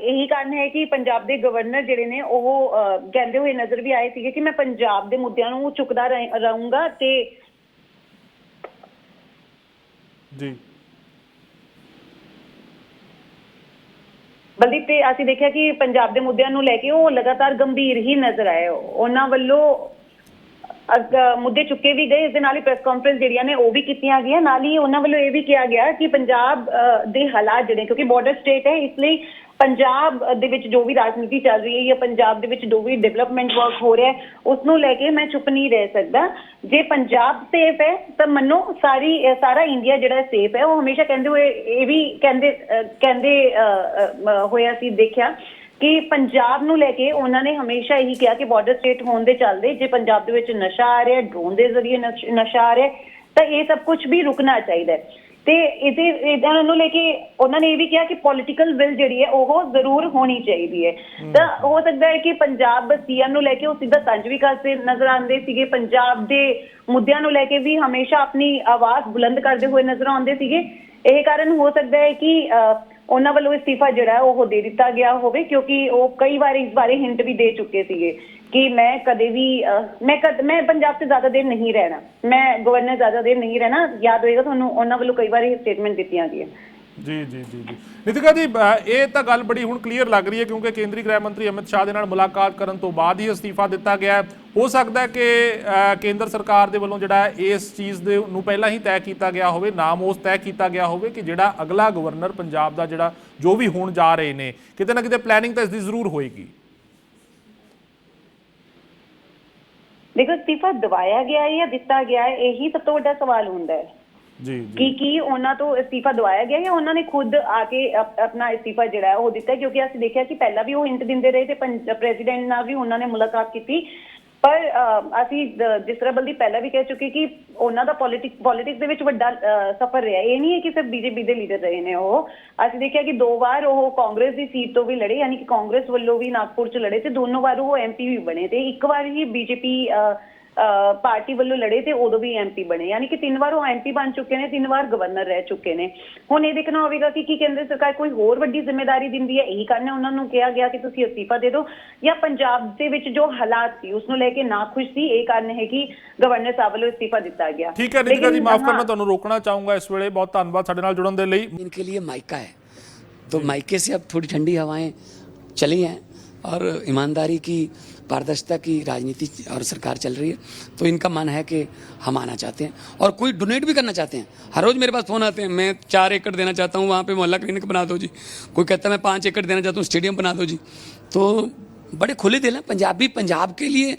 ਇਹੀ ਕਾਰਨ ਹੈ ਕਿ ਪੰਜਾਬ ਦੇ ਗਵਰਨਰ ਜਿਹੜੇ ਨੇ ਉਹ ਕਹਿੰਦੇ ਹੋਏ ਨਜ਼ਰ ਵੀ ਆਏ ਸੀਗੇ ਕਿ ਮੈਂ ਪੰਜਾਬ ਦੇ ਮੁੱਦਿਆਂ ਨੂੰ ਚੁੱਕਦਾ ਰਹਿ- ਰਹੂੰਗਾ ਤੇ ਜੀ। ਬਲਦੀਪ ਤੇ ਅਸੀਂ ਦੇਖਿਆ ਕਿ ਪੰਜਾਬ ਦੇ ਮੁੱਦਿਆਂ ਨੂੰ ਲੈ ਕੇ ਉਹ ਲਗਾਤਾਰ ਗੰਭੀਰ ਹੀ ਨਜ਼ਰ ਆਏ। ਉਹਨਾਂ ਵੱਲੋਂ ਮੁੱਦੇ ਚੁੱਕੇ ਵੀ ਗਏ, ਇਸ ਦੇ ਨਾਲ ਹੀ ਪ੍ਰੈਸ ਕਾਨਫਰੰਸ ਜਿਹੜੀਆਂ ਨੇ, ਉਹ ਵੀ ਕੀਤੀਆਂ ਗਈਆਂ। ਨਾਲ ਹੀ ਉਹਨਾਂ ਵੱਲੋਂ ਇਹ ਵੀ ਕਿਹਾ ਗਿਆ ਕਿ ਪੰਜਾਬ ਦੇ ਹਾਲਾਤ ਜਿਹੜੇ, ਕਿਉਂਕਿ ਬਾਰਡਰ ਸਟੇਟ ਹੈ, ਇਸ ਲਈ ਪੰਜਾਬ ਦੇ ਵਿੱਚ ਜੋ ਵੀ ਰਾਜਨੀਤੀ ਚੱਲ ਰਹੀ ਹੈ ਜਾਂ ਪੰਜਾਬ ਦੇ ਵਿੱਚ ਜੋ ਵੀ ਡਿਵੈਲਪਮੈਂਟ ਵਰਕ ਹੋ ਰਿਹਾ ਹੈ ਉਸ ਨੂੰ ਲੈ ਕੇ ਮੈਂ ਚੁੱਪ ਨਹੀਂ ਰਹਿ ਸਕਦਾ। ਜੇ ਪੰਜਾਬ ਸੇਫ ਹੈ, ਤਾਂ ਮੰਨੋ ਸਾਰੀ ਸਾਰਾ ਇੰਡੀਆ ਜਿਹੜਾ ਸੇਫ ਹੈ, ਉਹ ਹਮੇਸ਼ਾ ਕਹਿੰਦੇ ਹੋਏ, ਇਹ ਵੀ ਕਹਿੰਦੇ ਕਹਿੰਦੇ ਹੋਇਆ ਸੀ, ਦੇਖਿਆ। ਕਿ ਪੰਜਾਬ ਨੂੰ ਲੈ ਕੇ ਉਹਨਾਂ ਨੇ ਹਮੇਸ਼ਾ ਇਹੀ ਕਿਹਾ ਕਿ ਬਾਰਡਰ ਸਟੇਟ ਹੋਣ ਦੇ ਚੱਲਦੇ ਜੇ ਪੰਜਾਬ ਦੇ ਵਿੱਚ ਨਸ਼ਾ ਆ ਰਿਹਾ ਡਰੋਨ ਦੇ ਜ਼ਰੀਏ ਨਸ਼- ਨਸ਼ਾ ਆ ਰਿਹਾ ਤਾਂ ਇਹ ਸਭ ਕੁਝ ਵੀ ਰੁਕਣਾ ਚਾਹੀਦਾ ਹੈ। ਤੇ ਇਹਦੇ ਇਹਨਾਂ ਨੂੰ ਲੈ ਕੇ ਉਹਨਾਂ ਨੇ ਇਹ ਵੀ ਕਿਹਾ ਕਿ ਪੋਲਿਟੀਕਲ ਵਿਲ ਜਿਹੜੀ ਹੈ ਉਹ ਜ਼ਰੂਰ ਹੋਣੀ ਚਾਹੀਦੀ ਹੈ। ਤਾਂ ਹੋ ਸਕਦਾ ਹੈ ਕਿ ਪੰਜਾਬ ਸੀਐਮ ਨੂੰ ਲੈ ਕੇ ਉਹ ਸਿੱਧਾ ਤੰਜ ਵੀ ਕਰਦੇ ਨਜ਼ਰ ਆਉਂਦੇ ਸੀਗੇ। ਪੰਜਾਬ ਦੇ ਮੁੱਦਿਆਂ ਨੂੰ ਲੈ ਕੇ ਵੀ ਹਮੇਸ਼ਾ ਆਪਣੀ ਆਵਾਜ਼ ਬੁਲੰਦ ਕਰਦੇ ਹੋਏ ਨਜ਼ਰ ਆਉਂਦੇ ਸੀਗੇ। ਇਹ ਕਾਰਨ ਹੋ ਸਕਦਾ ਹੈ ਕਿ ਉਹਨਾਂ ਵੱਲੋਂ ਅਸਤੀਫਾ ਜਿਹੜਾ ਉਹ ਦੇ ਦਿੱਤਾ ਗਿਆ ਹੋਵੇ ਕਿਉਂਕਿ ਉਹ ਕਈ ਵਾਰ ਇਸ ਬਾਰੇ ਹਿੰਟ ਵੀ ਦੇ ਚੁੱਕੇ ਸੀਗੇ ਕਿ ਮੈਂ ਕਦੇ ਵੀ ਅਹ, ਮੈਂ ਕਦ ਮੈਂ ਪੰਜਾਬ 'ਚ ਜ਼ਿਆਦਾ ਦੇਰ ਨਹੀਂ ਰਹਿਣਾ। ਮੈਂ ਗਵਰਨਰ ਜ਼ਿਆਦਾ ਦੇਰ ਨਹੀਂ ਰਹਿਣਾ। ਯਾਦ ਹੋਏਗਾ ਤੁਹਾਨੂੰ ਉਹਨਾਂ ਵੱਲੋਂ ਕਈ ਵਾਰ ਇਹ ਸਟੇਟਮੈਂਟ ਦਿੱਤੀਆਂ ਗਈਆਂ। ਜੀ ਜੀ ਜੀ ਜੀ। ਨਿਤਿਕਾ ਜੀ ਅ, ਇਹ ਤਾਂ ਗੱਲ ਬੜੀ ਹੁਣ ਕਲੀਅਰ ਲੱਗ ਰਹੀ ਹੈ ਕਿਉਂਕਿ ਕੇਂਦਰੀ ਗ੍ਰਹਿ ਮੰਤਰੀ ਅਮਿਤ ਸ਼ਾਹ ਦੇ ਨਾਲ ਮੁਲਾਕਾਤ ਕਰਨ ਤੋਂ ਬਾਅਦ ਹੀ ਅਸਤੀਫਾ ਦਿੱਤਾ ਗਿਆ ਹੈ। ਹੋ ਸਕਦਾ ਹੈ ਕਿ ਅ, ਕੇਂਦਰ ਸਰਕਾਰ ਦੇ ਵੱਲੋਂ ਜਿਹੜਾ ਹੈ ਇਸ ਚੀਜ਼ ਦੇ ਨੂੰ ਪਹਿਲਾਂ ਹੀ ਤੈਅ ਕੀਤਾ ਗਿਆ ਹੋਵੇ ਨਾਮ ਉਸ ਤੈਅ ਕੀਤਾ ਗਿਆ ਹੋਵੇ ਕਿ ਜਿਹੜਾ ਅਗਲਾ ਗਵਰਨਰ ਪੰਜਾਬ ਦਾ ਜਿਹੜਾ ਜੋ ਵੀ ਹੋਣ ਜਾ ਰਹੇ ਨੇ ਕਿਤੇ ਨਾ ਕਿਤੇ ਪਲੈਨਿੰਗ ਤਾਂ ਇਸ ਦੀ ਜ਼ਰੂਰ ਹੋਏਗੀ। ਦੇਖੋ ਇਸਤੀਫਾ ਦਵਾਇਆ ਗਿਆ ਹੈ ਜਾਂ ਦਿੱਤਾ ਗਿਆ ਹੈ ਇਹੀ ਸਭ ਤੋਂ ਵੱਡਾ ਸਵਾਲ ਹੁੰਦਾ ਹੈ। ਜੀ ਕਿ ਕੀ ਉਹਨਾਂ ਤੋਂ ਅਸਤੀਫਾ ਦਵਾਇਆ ਗਿਆ ਜਾਂ ਉਹਨਾਂ ਨੇ ਖੁਦ ਆ ਕੇ ਅਪ- ਆਪਣਾ ਅਸਤੀਫਾ ਜਿਹੜਾ ਹੈ ਉਹ ਦਿੱਤਾ? ਹੈ? ਕਿਉਂਕਿ ਅਸੀਂ ਦੇਖਿਆ ਕਿ ਪਹਿਲਾਂ ਵੀ ਉਹ ਹਿੰਟ ਦਿੰਦੇ ਰਹੇ ਤੇ ਪ੍ਰੈਜ਼ੀਡੈਂਟ ਨਾਲ ਵੀ ਉਹਨਾਂ ਨੇ ਮੁਲਾਕਾਤ ਕੀਤੀ। ਪਰ ਅਹ, ਅਸੀਂ ਦ- ਜਿਸ ਤਰ੍ਹਾਂ ਬਲਦੀ ਪਹਿਲਾਂ ਵੀ ਕਹਿ ਚੁੱਕੇ ਕਿ ਉਹਨਾਂ ਦਾ ਪੋਲਿਟਿਕ ਪੋਲਿਟਿਕਸ ਦੇ ਵਿੱਚ ਵੱਡਾ ਅਹ, ਸਫ਼ਰ ਰਿਹਾ। ਇਹ ਨਹੀਂ ਹੈ ਕਿ ਸਿਰਫ ਬੀਜੇਪੀ ਦੇ ਲੀਡਰ ਰਹੇ ਨੇ ਉਹ। ਅਸੀਂ ਦੇਖਿਆ ਕਿ ਦੋ ਵਾਰ ਉਹ ਕਾਂਗਰਸ ਦੀ ਸੀਟ ਤੋਂ ਵੀ ਲੜੇ ਯਾਨੀ ਕਿ ਕਾਂਗਰਸ ਵੱਲੋਂ ਵੀ ਨਾਗਪੁਰ 'ਚ ਲੜੇ ਤੇ ਦੋਨੋਂ ਵਾਰ ਉਹ ਐਮਪੀ ਵੀ ਬਣੇ ਤੇ ਇੱਕ ਵਾਰ ਹੀ ਬੀਜੇਪੀ ਪਾਰਟੀ ਵੱਲੋਂ ਲੜੇ ਤੇ ਉਦੋਂ ਵੀ ਐਮਪੀ ਬਣੇ ਯਾਨੀ ਕਿ ਤਿੰਨ ਵਾਰ ਉਹ ਐਮਪੀ ਬਣ ਚੁੱਕੇ ਨੇ ਤਿੰਨ ਵਾਰ ਗਵਰਨਰ ਰਹਿ ਚੁੱਕੇ ਨੇ ਹੁਣ ਇਹ ਦੇਖਣਾ ਹੋਵੇਗਾ ਕਿ ਕੀ ਕੇਂਦਰ ਸਰਕਾਰ ਕੋਈ ਹੋਰ ਵੱਡੀ ਜ਼ਿੰਮੇਵਾਰੀ ਦਿੰਦੀ ਹੈ ਇਹੀ ਕਾਰਨ ਹੈ ਉਹਨਾਂ ਨੂੰ ਕਿਹਾ ਗਿਆ ਕਿ ਤੁਸੀਂ ਅਸਤੀਫਾ ਦੇ ਦਿਓ ਜਾਂ ਪੰਜਾਬ ਦੇ ਵਿੱਚ ਜੋ ਹਾਲਾਤ ਸੀ ਉਸ ਨੂੰ ਲੈ ਕੇ ਨਾ ਖੁਸ਼ ਸੀ ਇਹ ਕਾਰਨ ਹੈ ਕਿ ਗਵਰਨਰ ਸਾਹਿਬ ਵੱਲੋਂ ਅਸਤੀਫਾ ਦਿੱਤਾ ਗਿਆ ਠੀਕ ਹੈ ਨਿਤਿਕਾ ਜੀ ਲੇਕਿਨ, ਮਾਫ ਕਰਨਾ ਹਾਂ, ਤੁਹਾਨੂੰ ਰੋਕਣਾ ਚਾਹੂੰਗਾ ਇਸ ਵੇਲੇ ਬਹੁਤ ਧੰਨਵਾਦ ਸਾਡੇ ਨਾਲ ਜੁੜਨ ਦੇ ਲਈ इनके लिए मायका है तो मायके से अब थोड़ी ठंडी हवाएं चली हैं और ईमानदारी की पारदर्शिता की राजनीति और सरकार चल रही है। तो इनका मन है कि हम आना चाहते हैं। और कोई डोनेट भी करना चाहते हैं। हर रोज़ मेरे पास फ़ोन आते हैं। मैं चार एकड़ देना चाहता हूँ, वहाँ पे मोहल्ला क्लिनिक बना दो जी। कोई कहता है, मैं पाँच एकड़ देना चाहता हूँ स्टेडियम बना दो जी। तो बड़े खुले दिल हैं। पंजाबी, पंजाब के लिए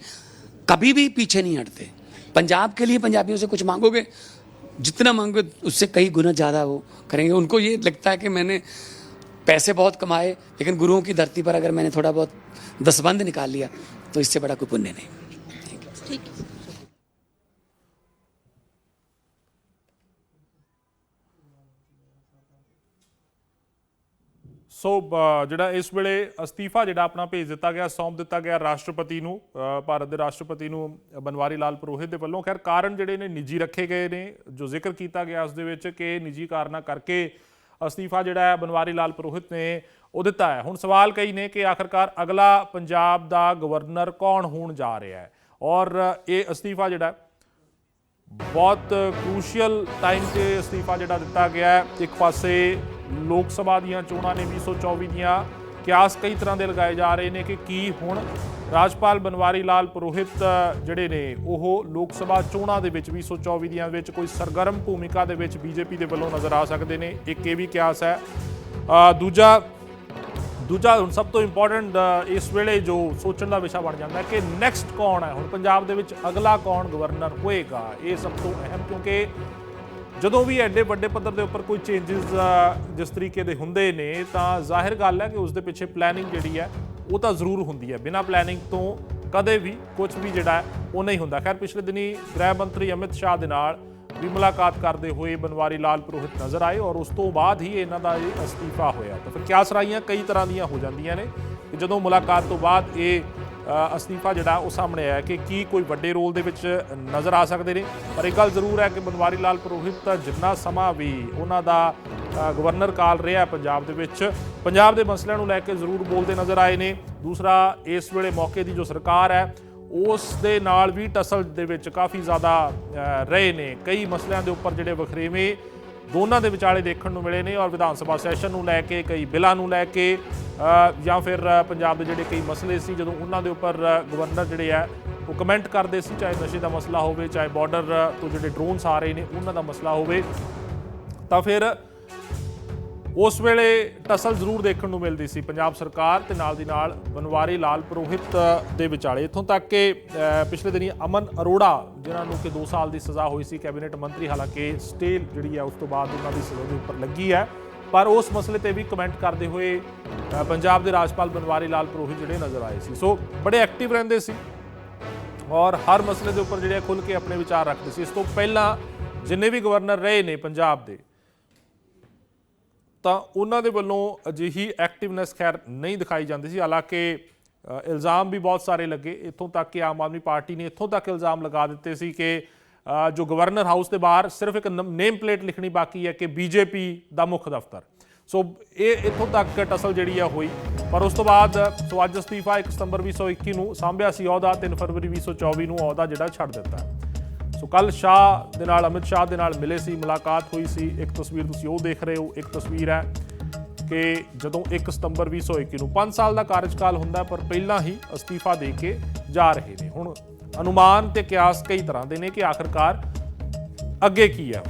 कभी भी पीछे नहीं हटते। पंजाब के लिए पंजाबियों से कुछ मांगोगे, जितना मांगोगे, उससे कई गुना ज़्यादा वो करेंगे। उनको ये लगता है कि मैंने पैसे बहुत कमाए, लेकिन गुरुओं की धरती पर अगर मैंने थोड़ा बहुत दसबंद निकाल लिया तो इससे बड़ा कोई पुण्य नहीं ਸੋ ਅ, ਜਿਹੜਾ ਇਸ ਵੇਲੇ ਅਸਤੀਫਾ ਜਿਹੜਾ ਆਪਣਾ ਭੇਜ ਦਿੱਤਾ ਗਿਆ ਸੌਂਪ ਦਿੱਤਾ ਗਿਆ ਰਾਸ਼ਟਰਪਤੀ ਨੂੰ ਅ, ਭਾਰਤ ਦੇ ਰਾਸ਼ਟਰਪਤੀ ਨੂੰ ਬਨਵਾਰੀ ਲਾਲ ਪੁਰੋਹਿਤ ਦੇ ਵੱਲੋਂ ਖੈਰ ਕਾਰਨ ਜਿਹੜੇ ਨੇ ਨਿੱਜੀ ਰੱਖੇ ਗਏ ਨੇ ਜੋ ਜ਼ਿਕਰ ਕੀਤਾ ਗਿਆ ਉਸ ਦੇ ਵਿੱਚ ਕਿ ਨਿੱਜੀ ਕਾਰਨਾਂ ਕਰਕੇ ਅਸਤੀਫਾ ਜਿਹੜਾ ਹੈ ਬਨਵਾਰੀ ਲਾਲ ਪੁਰੋਹਿਤ ਨੇ ਉਹ ਦਿੱਤਾ ਹੈ। ਹੁਣ ਸਵਾਲ ਕਈ ਨੇ ਕਿ ਆਖਰਕਾਰ ਅਗਲਾ ਪੰਜਾਬ ਦਾ ਗਵਰਨਰ ਕੌਣ ਹੋਣ ਜਾ ਰਿਹਾ ਹੈ? ਔਰ ਇਹ ਅਸਤੀਫਾ ਜਿਹੜਾ ਬਹੁਤ ਕ੍ਰੂਸ਼ੀਅਲ ਟਾਈਮ ਤੇ ਅਸਤੀਫਾ ਜਿਹੜਾ ਦਿੱਤਾ ਗਿਆ ਹੈ। ਇੱਕ ਪਾਸੇ ਲੋਕ ਸਭਾ ਦੀਆਂ ਚੋਣਾਂ ਨੇ 2024 ਦੀਆਂ ਕਿਆਸ ਕਈ ਤਰ੍ਹਾਂ ਦੇ ਲਗਾਏ ਜਾ ਰਹੇ ਨੇ ਕਿ ਕੀ ਹੁਣ ਰਾਜਪਾਲ ਬਨਵਾਰੀ ਲਾਲ ਪੁਰੋਹਿਤ ਜਿਹੜੇ ਨੇ, ਉਹ ਲੋਕ ਸਭਾ ਚੋਣਾਂ ਦੇ ਵਿੱਚ 2024 ਦੀਆਂ ਵਿੱਚ ਕੋਈ ਸਰਗਰਮ ਭੂਮਿਕਾ ਦੇ ਵਿੱਚ ਬੀਜੇਪੀ ਦੇ ਵੱਲੋਂ ਨਜ਼ਰ ਆ ਸਕਦੇ ਨੇ। ਇੱਕ ਇਹ ਵੀ ਕਿਆਸ ਹੈ। ਦੂਜਾ ਦੂਜਾ ਹੁਣ ਸਭ ਤੋਂ ਇੰਪੋਰਟੈਂਟ ਇਸ ਵੇਲੇ ਜੋ ਸੋਚਣ ਦਾ ਵਿਸ਼ਾ ਬਣ ਜਾਂਦਾ ਹੈ ਕਿ ਨੈਕਸਟ ਕੌਣ ਹੈ? ਹੁਣ ਪੰਜਾਬ ਦੇ ਵਿੱਚ ਅਗਲਾ ਕੌਣ ਗਵਰਨਰ ਹੋਏਗਾ? ਇਹ ਸਭ ਤੋਂ ਅਹਿਮ ਕਿਉਂਕਿ ਜਦੋਂ ਵੀ ਐਡੇ ਵੱਡੇ ਪੱਧਰ ਦੇ ਉੱਪਰ ਕੋਈ ਚੇਂਜਸ ਜਿਸ ਤਰੀਕੇ ਦੇ ਹੁੰਦੇ ਨੇ, ਤਾਂ ਜ਼ਾਹਿਰ ਗੱਲ ਹੈ ਕਿ ਉਸ ਦੇ ਪਿੱਛੇ ਪਲੈਨਿੰਗ ਜਿਹੜੀ ਹੈ ਉਹ ਤਾਂ ਜ਼ਰੂਰ ਹੁੰਦੀ ਹੈ। ਬਿਨਾਂ ਪਲੈਨਿੰਗ ਤੋਂ ਕਦੇ ਵੀ ਕੁਝ ਵੀ ਜਿਹੜਾ ਉਹ ਨਹੀਂ ਹੁੰਦਾ। ਖੈਰ, ਪਿਛਲੇ ਦਿਨੀ ਗ੍ਰਹਿ ਮੰਤਰੀ ਅਮਿਤ ਸ਼ਾਹ ਦੇ ਨਾਲ ਵੀ ਮੁਲਾਕਾਤ ਕਰਦੇ ਹੋਏ ਬਨਵਾਰੀ ਲਾਲ ਪੁਰੋਹਿਤ ਨਜ਼ਰ ਆਏ ਔਰ ਉਸ ਤੋਂ ਬਾਅਦ ਹੀ ਇਹਨਾਂ ਦਾ ਇਹ ਅਸਤੀਫਾ ਹੋਇਆ। ਤਾਂ ਫਿਰ ਕਿਆਸਰਾਈਆਂ ਕਈ ਤਰ੍ਹਾਂ ਦੀਆਂ ਹੋ ਜਾਂਦੀਆਂ ਨੇ ਕਿ ਜਦੋਂ ਮੁਲਾਕਾਤ ਤੋਂ ਬਾਅਦ ਇਹ ਅਸਤੀਫਾ ਜਿਹੜਾ ਉਹ ਸਾਹਮਣੇ ਆਇਆ ਕਿ ਕੀ ਕੋਈ ਵੱਡੇ ਰੋਲ ਦੇ ਵਿੱਚ ਨਜ਼ਰ ਆ ਸਕਦੇ ਨੇ। ਪਰ ਇੱਕ ਗੱਲ ਜ਼ਰੂਰ ਹੈ ਕਿ ਬਨਵਾਰੀ ਲਾਲ ਪੁਰੋਹਿਤ ਦਾ ਜਿੰਨਾ ਸਮਾਂ ਵੀ ਉਹਨਾਂ ਦਾ ਗਵਰਨਰ ਕਾਲ ਰਿਹਾ ਪੰਜਾਬ ਦੇ ਵਿੱਚ। ਪੰਜਾਬ ਦੇ ਮਸਲਿਆਂ ਨੂੰ ਲੈ ਕੇ ਜ਼ਰੂਰ ਬੋਲਦੇ ਨਜ਼ਰ ਆਏ ਨੇ। ਦੂਸਰਾ, ਇਸ ਵੇਲੇ ਮੌਕੇ ਦੀ ਜੋ ਸਰਕਾਰ ਹੈ, ਉਸ ਦੇ ਨਾਲ ਵੀ ਟਸਲ ਦੇ ਵਿੱਚ ਕਾਫੀ ਜ਼ਿਆਦਾ ਰਹੇ ਨੇ। ਕਈ ਮਸਲਿਆਂ ਦੇ ਉੱਪਰ ਜਿਹੜੇ ਵਖਰੇਵੇਂ ਦੋਨਾਂ ਦੇ ਵਿਚਾਲੇ ਦੇਖਣ ਨੂੰ ਮਿਲੇ ਨੇ ਔਰ ਵਿਧਾਨ ਸਭਾ ਸੈਸ਼ਨ ਨੂੰ ਲੈ ਕੇ, ਕਈ ਬਿੱਲਾਂ ਨੂੰ ਲੈ ਕੇ ਜਾਂ ਫਿਰ ਪੰਜਾਬ ਦੇ ਜਿਹੜੇ ਕਈ ਮਸਲੇ ਸੀ, ਜਦੋਂ ਉਹਨਾਂ ਦੇ ਉੱਪਰ ਗਵਰਨਰ ਜਿਹੜੇ ਆ ਉਹ ਕਮੈਂਟ ਕਰਦੇ ਸੀ, ਚਾਹੇ ਨਸ਼ੇ ਦਾ ਮਸਲਾ ਹੋਵੇ, ਚਾਹੇ ਬਾਰਡਰ ਤੋਂ ਜਿਹੜੇ ਡਰੋਨਸ ਆ ਰਹੇ ਨੇ, ਉਹਨਾਂ ਦਾ ਮਸਲਾ ਹੋਵੇ। ਤਾਂ ਫਿਰ ਉਸ ਵੇਲੇ ਟਸਲ ਜ਼ਰੂਰ ਦੇਖਣ ਨੂੰ ਮਿਲਦੀ ਸੀ। ਪੰਜਾਬ ਸਰਕਾਰ ਤੇ ਨਾਲ ਦੀ ਨਾਲ ਬਨਵਾਰੀ ਲਾਲ ਪੁਰੋਹਿਤ ਦੇ ਵਿਚਾਲੇ। ਇਥੋਂ ਤੱਕ ਕਿ ਪਿਛਲੇ ਦਿਨੀ ਅਮਨ ਅਰੋੜਾ, ਜਿਨ੍ਹਾਂ ਨੂੰ ਕਿ 2 ਸਾਲ ਦੀ ਸਜ਼ਾ ਹੋਈ ਸੀ, ਕੈਬਨਿਟ ਮੰਤਰੀ, ਹਾਲਾਂਕਿ ਸਟੇਲ ਜਿਹੜੀ ਹੈ, ਉਸ ਤੋਂ ਬਾਅਦ ਉਹਨਾਂ ਦੀ ਸਜ਼ਾ ਦੇ ਉੱਪਰ ਲੱਗੀ ਹੈ। ਪਰ ਉਸ ਮਸਲੇ ਤੇ ਵੀ ਕਮੈਂਟ ਕਰਦੇ ਹੋਏ ਪੰਜਾਬ ਦੇ ਰਾਜਪਾਲ ਬਨਵਾਰੀ ਲਾਲ ਪੁਰੋਹਿਤ ਜਿਹੜੇ ਨਜ਼ਰ ਆਏ ਸੀ। ਸੋ, ਬੜੇ ਐਕਟਿਵ ਰਹਿੰਦੇ ਸੀ ਔਰ ਹਰ ਮਸਲੇ ਦੇ ਉੱਪਰ ਜਿਹੜੇ ਖੁੱਲ ਕੇ ਆਪਣੇ ਵਿਚਾਰ ਰੱਖਦੇ ਸੀ। ਇਸ ਤੋਂ ਪਹਿਲਾਂ ਜਿੰਨੇ ਵੀ ਗਵਰਨਰ ਰਹੇ ਨੇ ਪੰਜਾਬ ਦੇ ਤਾਂ ਉਹਨਾਂ ਦੇ ਵੱਲੋਂ ਅਜਿਹੀ ਐਕਟਿਵਨੈਸ ਖੈਰ ਨਹੀਂ ਦਿਖਾਈ ਜਾਂਦੀ ਸੀ। ਹਾਲਾਂਕਿ ਇਲਜ਼ਾਮ ਵੀ ਬਹੁਤ ਸਾਰੇ ਲੱਗੇ। ਇੱਥੋਂ ਤੱਕ ਕਿ ਆਮ ਆਦਮੀ ਪਾਰਟੀ ਨੇ ਇੱਥੋਂ ਤੱਕ ਇਲਜ਼ਾਮ ਲਗਾ ਦਿੱਤੇ ਸੀ ਕਿ ਜੋ ਗਵਰਨਰ ਹਾਊਸ ਦੇ ਬਾਹਰ ਸਿਰਫ ਇੱਕ ਨੇਮ ਪਲੇਟ ਲਿਖਣੀ ਬਾਕੀ ਹੈ ਕਿ ਬੀਜੇਪੀ ਦਾ ਮੁੱਖ ਦਫ਼ਤਰ। ਸੋ ਇਹ ਇੱਥੋਂ ਤੱਕ ਟਸਲ ਜਿਹੜੀ ਆ ਹੋਈ। ਪਰ ਉਸ ਤੋਂ ਬਾਅਦ, ਸੋ ਅੱਜ ਅਸਤੀਫਾ 1 ਸਤੰਬਰ 2021 ਨੂੰ ਸਾਂਭਿਆ ਸੀ ਅਹੁਦਾ 3 ਫਰਵਰੀ 2024 ਨੂੰ ਅਹੁਦਾ ਜਿਹੜਾ ਛੱਡ ਦਿੱਤਾ। ਸੋ ਕੱਲ ਸ਼ਾਹ ਦੇ ਨਾਲ, ਅਮਿਤ ਸ਼ਾਹ ਦੇ ਨਾਲ ਮਿਲੇ ਸੀ, ਮੁਲਾਕਾਤ ਹੋਈ ਸੀ। ਇੱਕ ਤਸਵੀਰ ਤੁਸੀਂ ਉਹ ਦੇਖ ਰਹੇ ਹੋ, ਇੱਕ ਤਸਵੀਰ ਹੈ ਕਿ ਜਦੋਂ 1 ਸਤੰਬਰ 2021 ਨੂੰ 5 ਸਾਲ ਦਾ ਕਾਰਜਕਾਲ ਹੁੰਦਾ ਪਰ ਪਹਿਲਾਂ ਹੀ ਅਸਤੀਫਾ ਦੇ ਕੇ ਜਾ ਰਹੇ ਨੇ। ਹੁਣ ਅਨੁਮਾਨ ਤੇ ਕਿਆਸ ਕਈ ਤਰ੍ਹਾਂ ਦੇ ਨੇ ਕਿ ਆਖਰਕਾਰ ਅੱਗੇ ਕੀ ਹੈ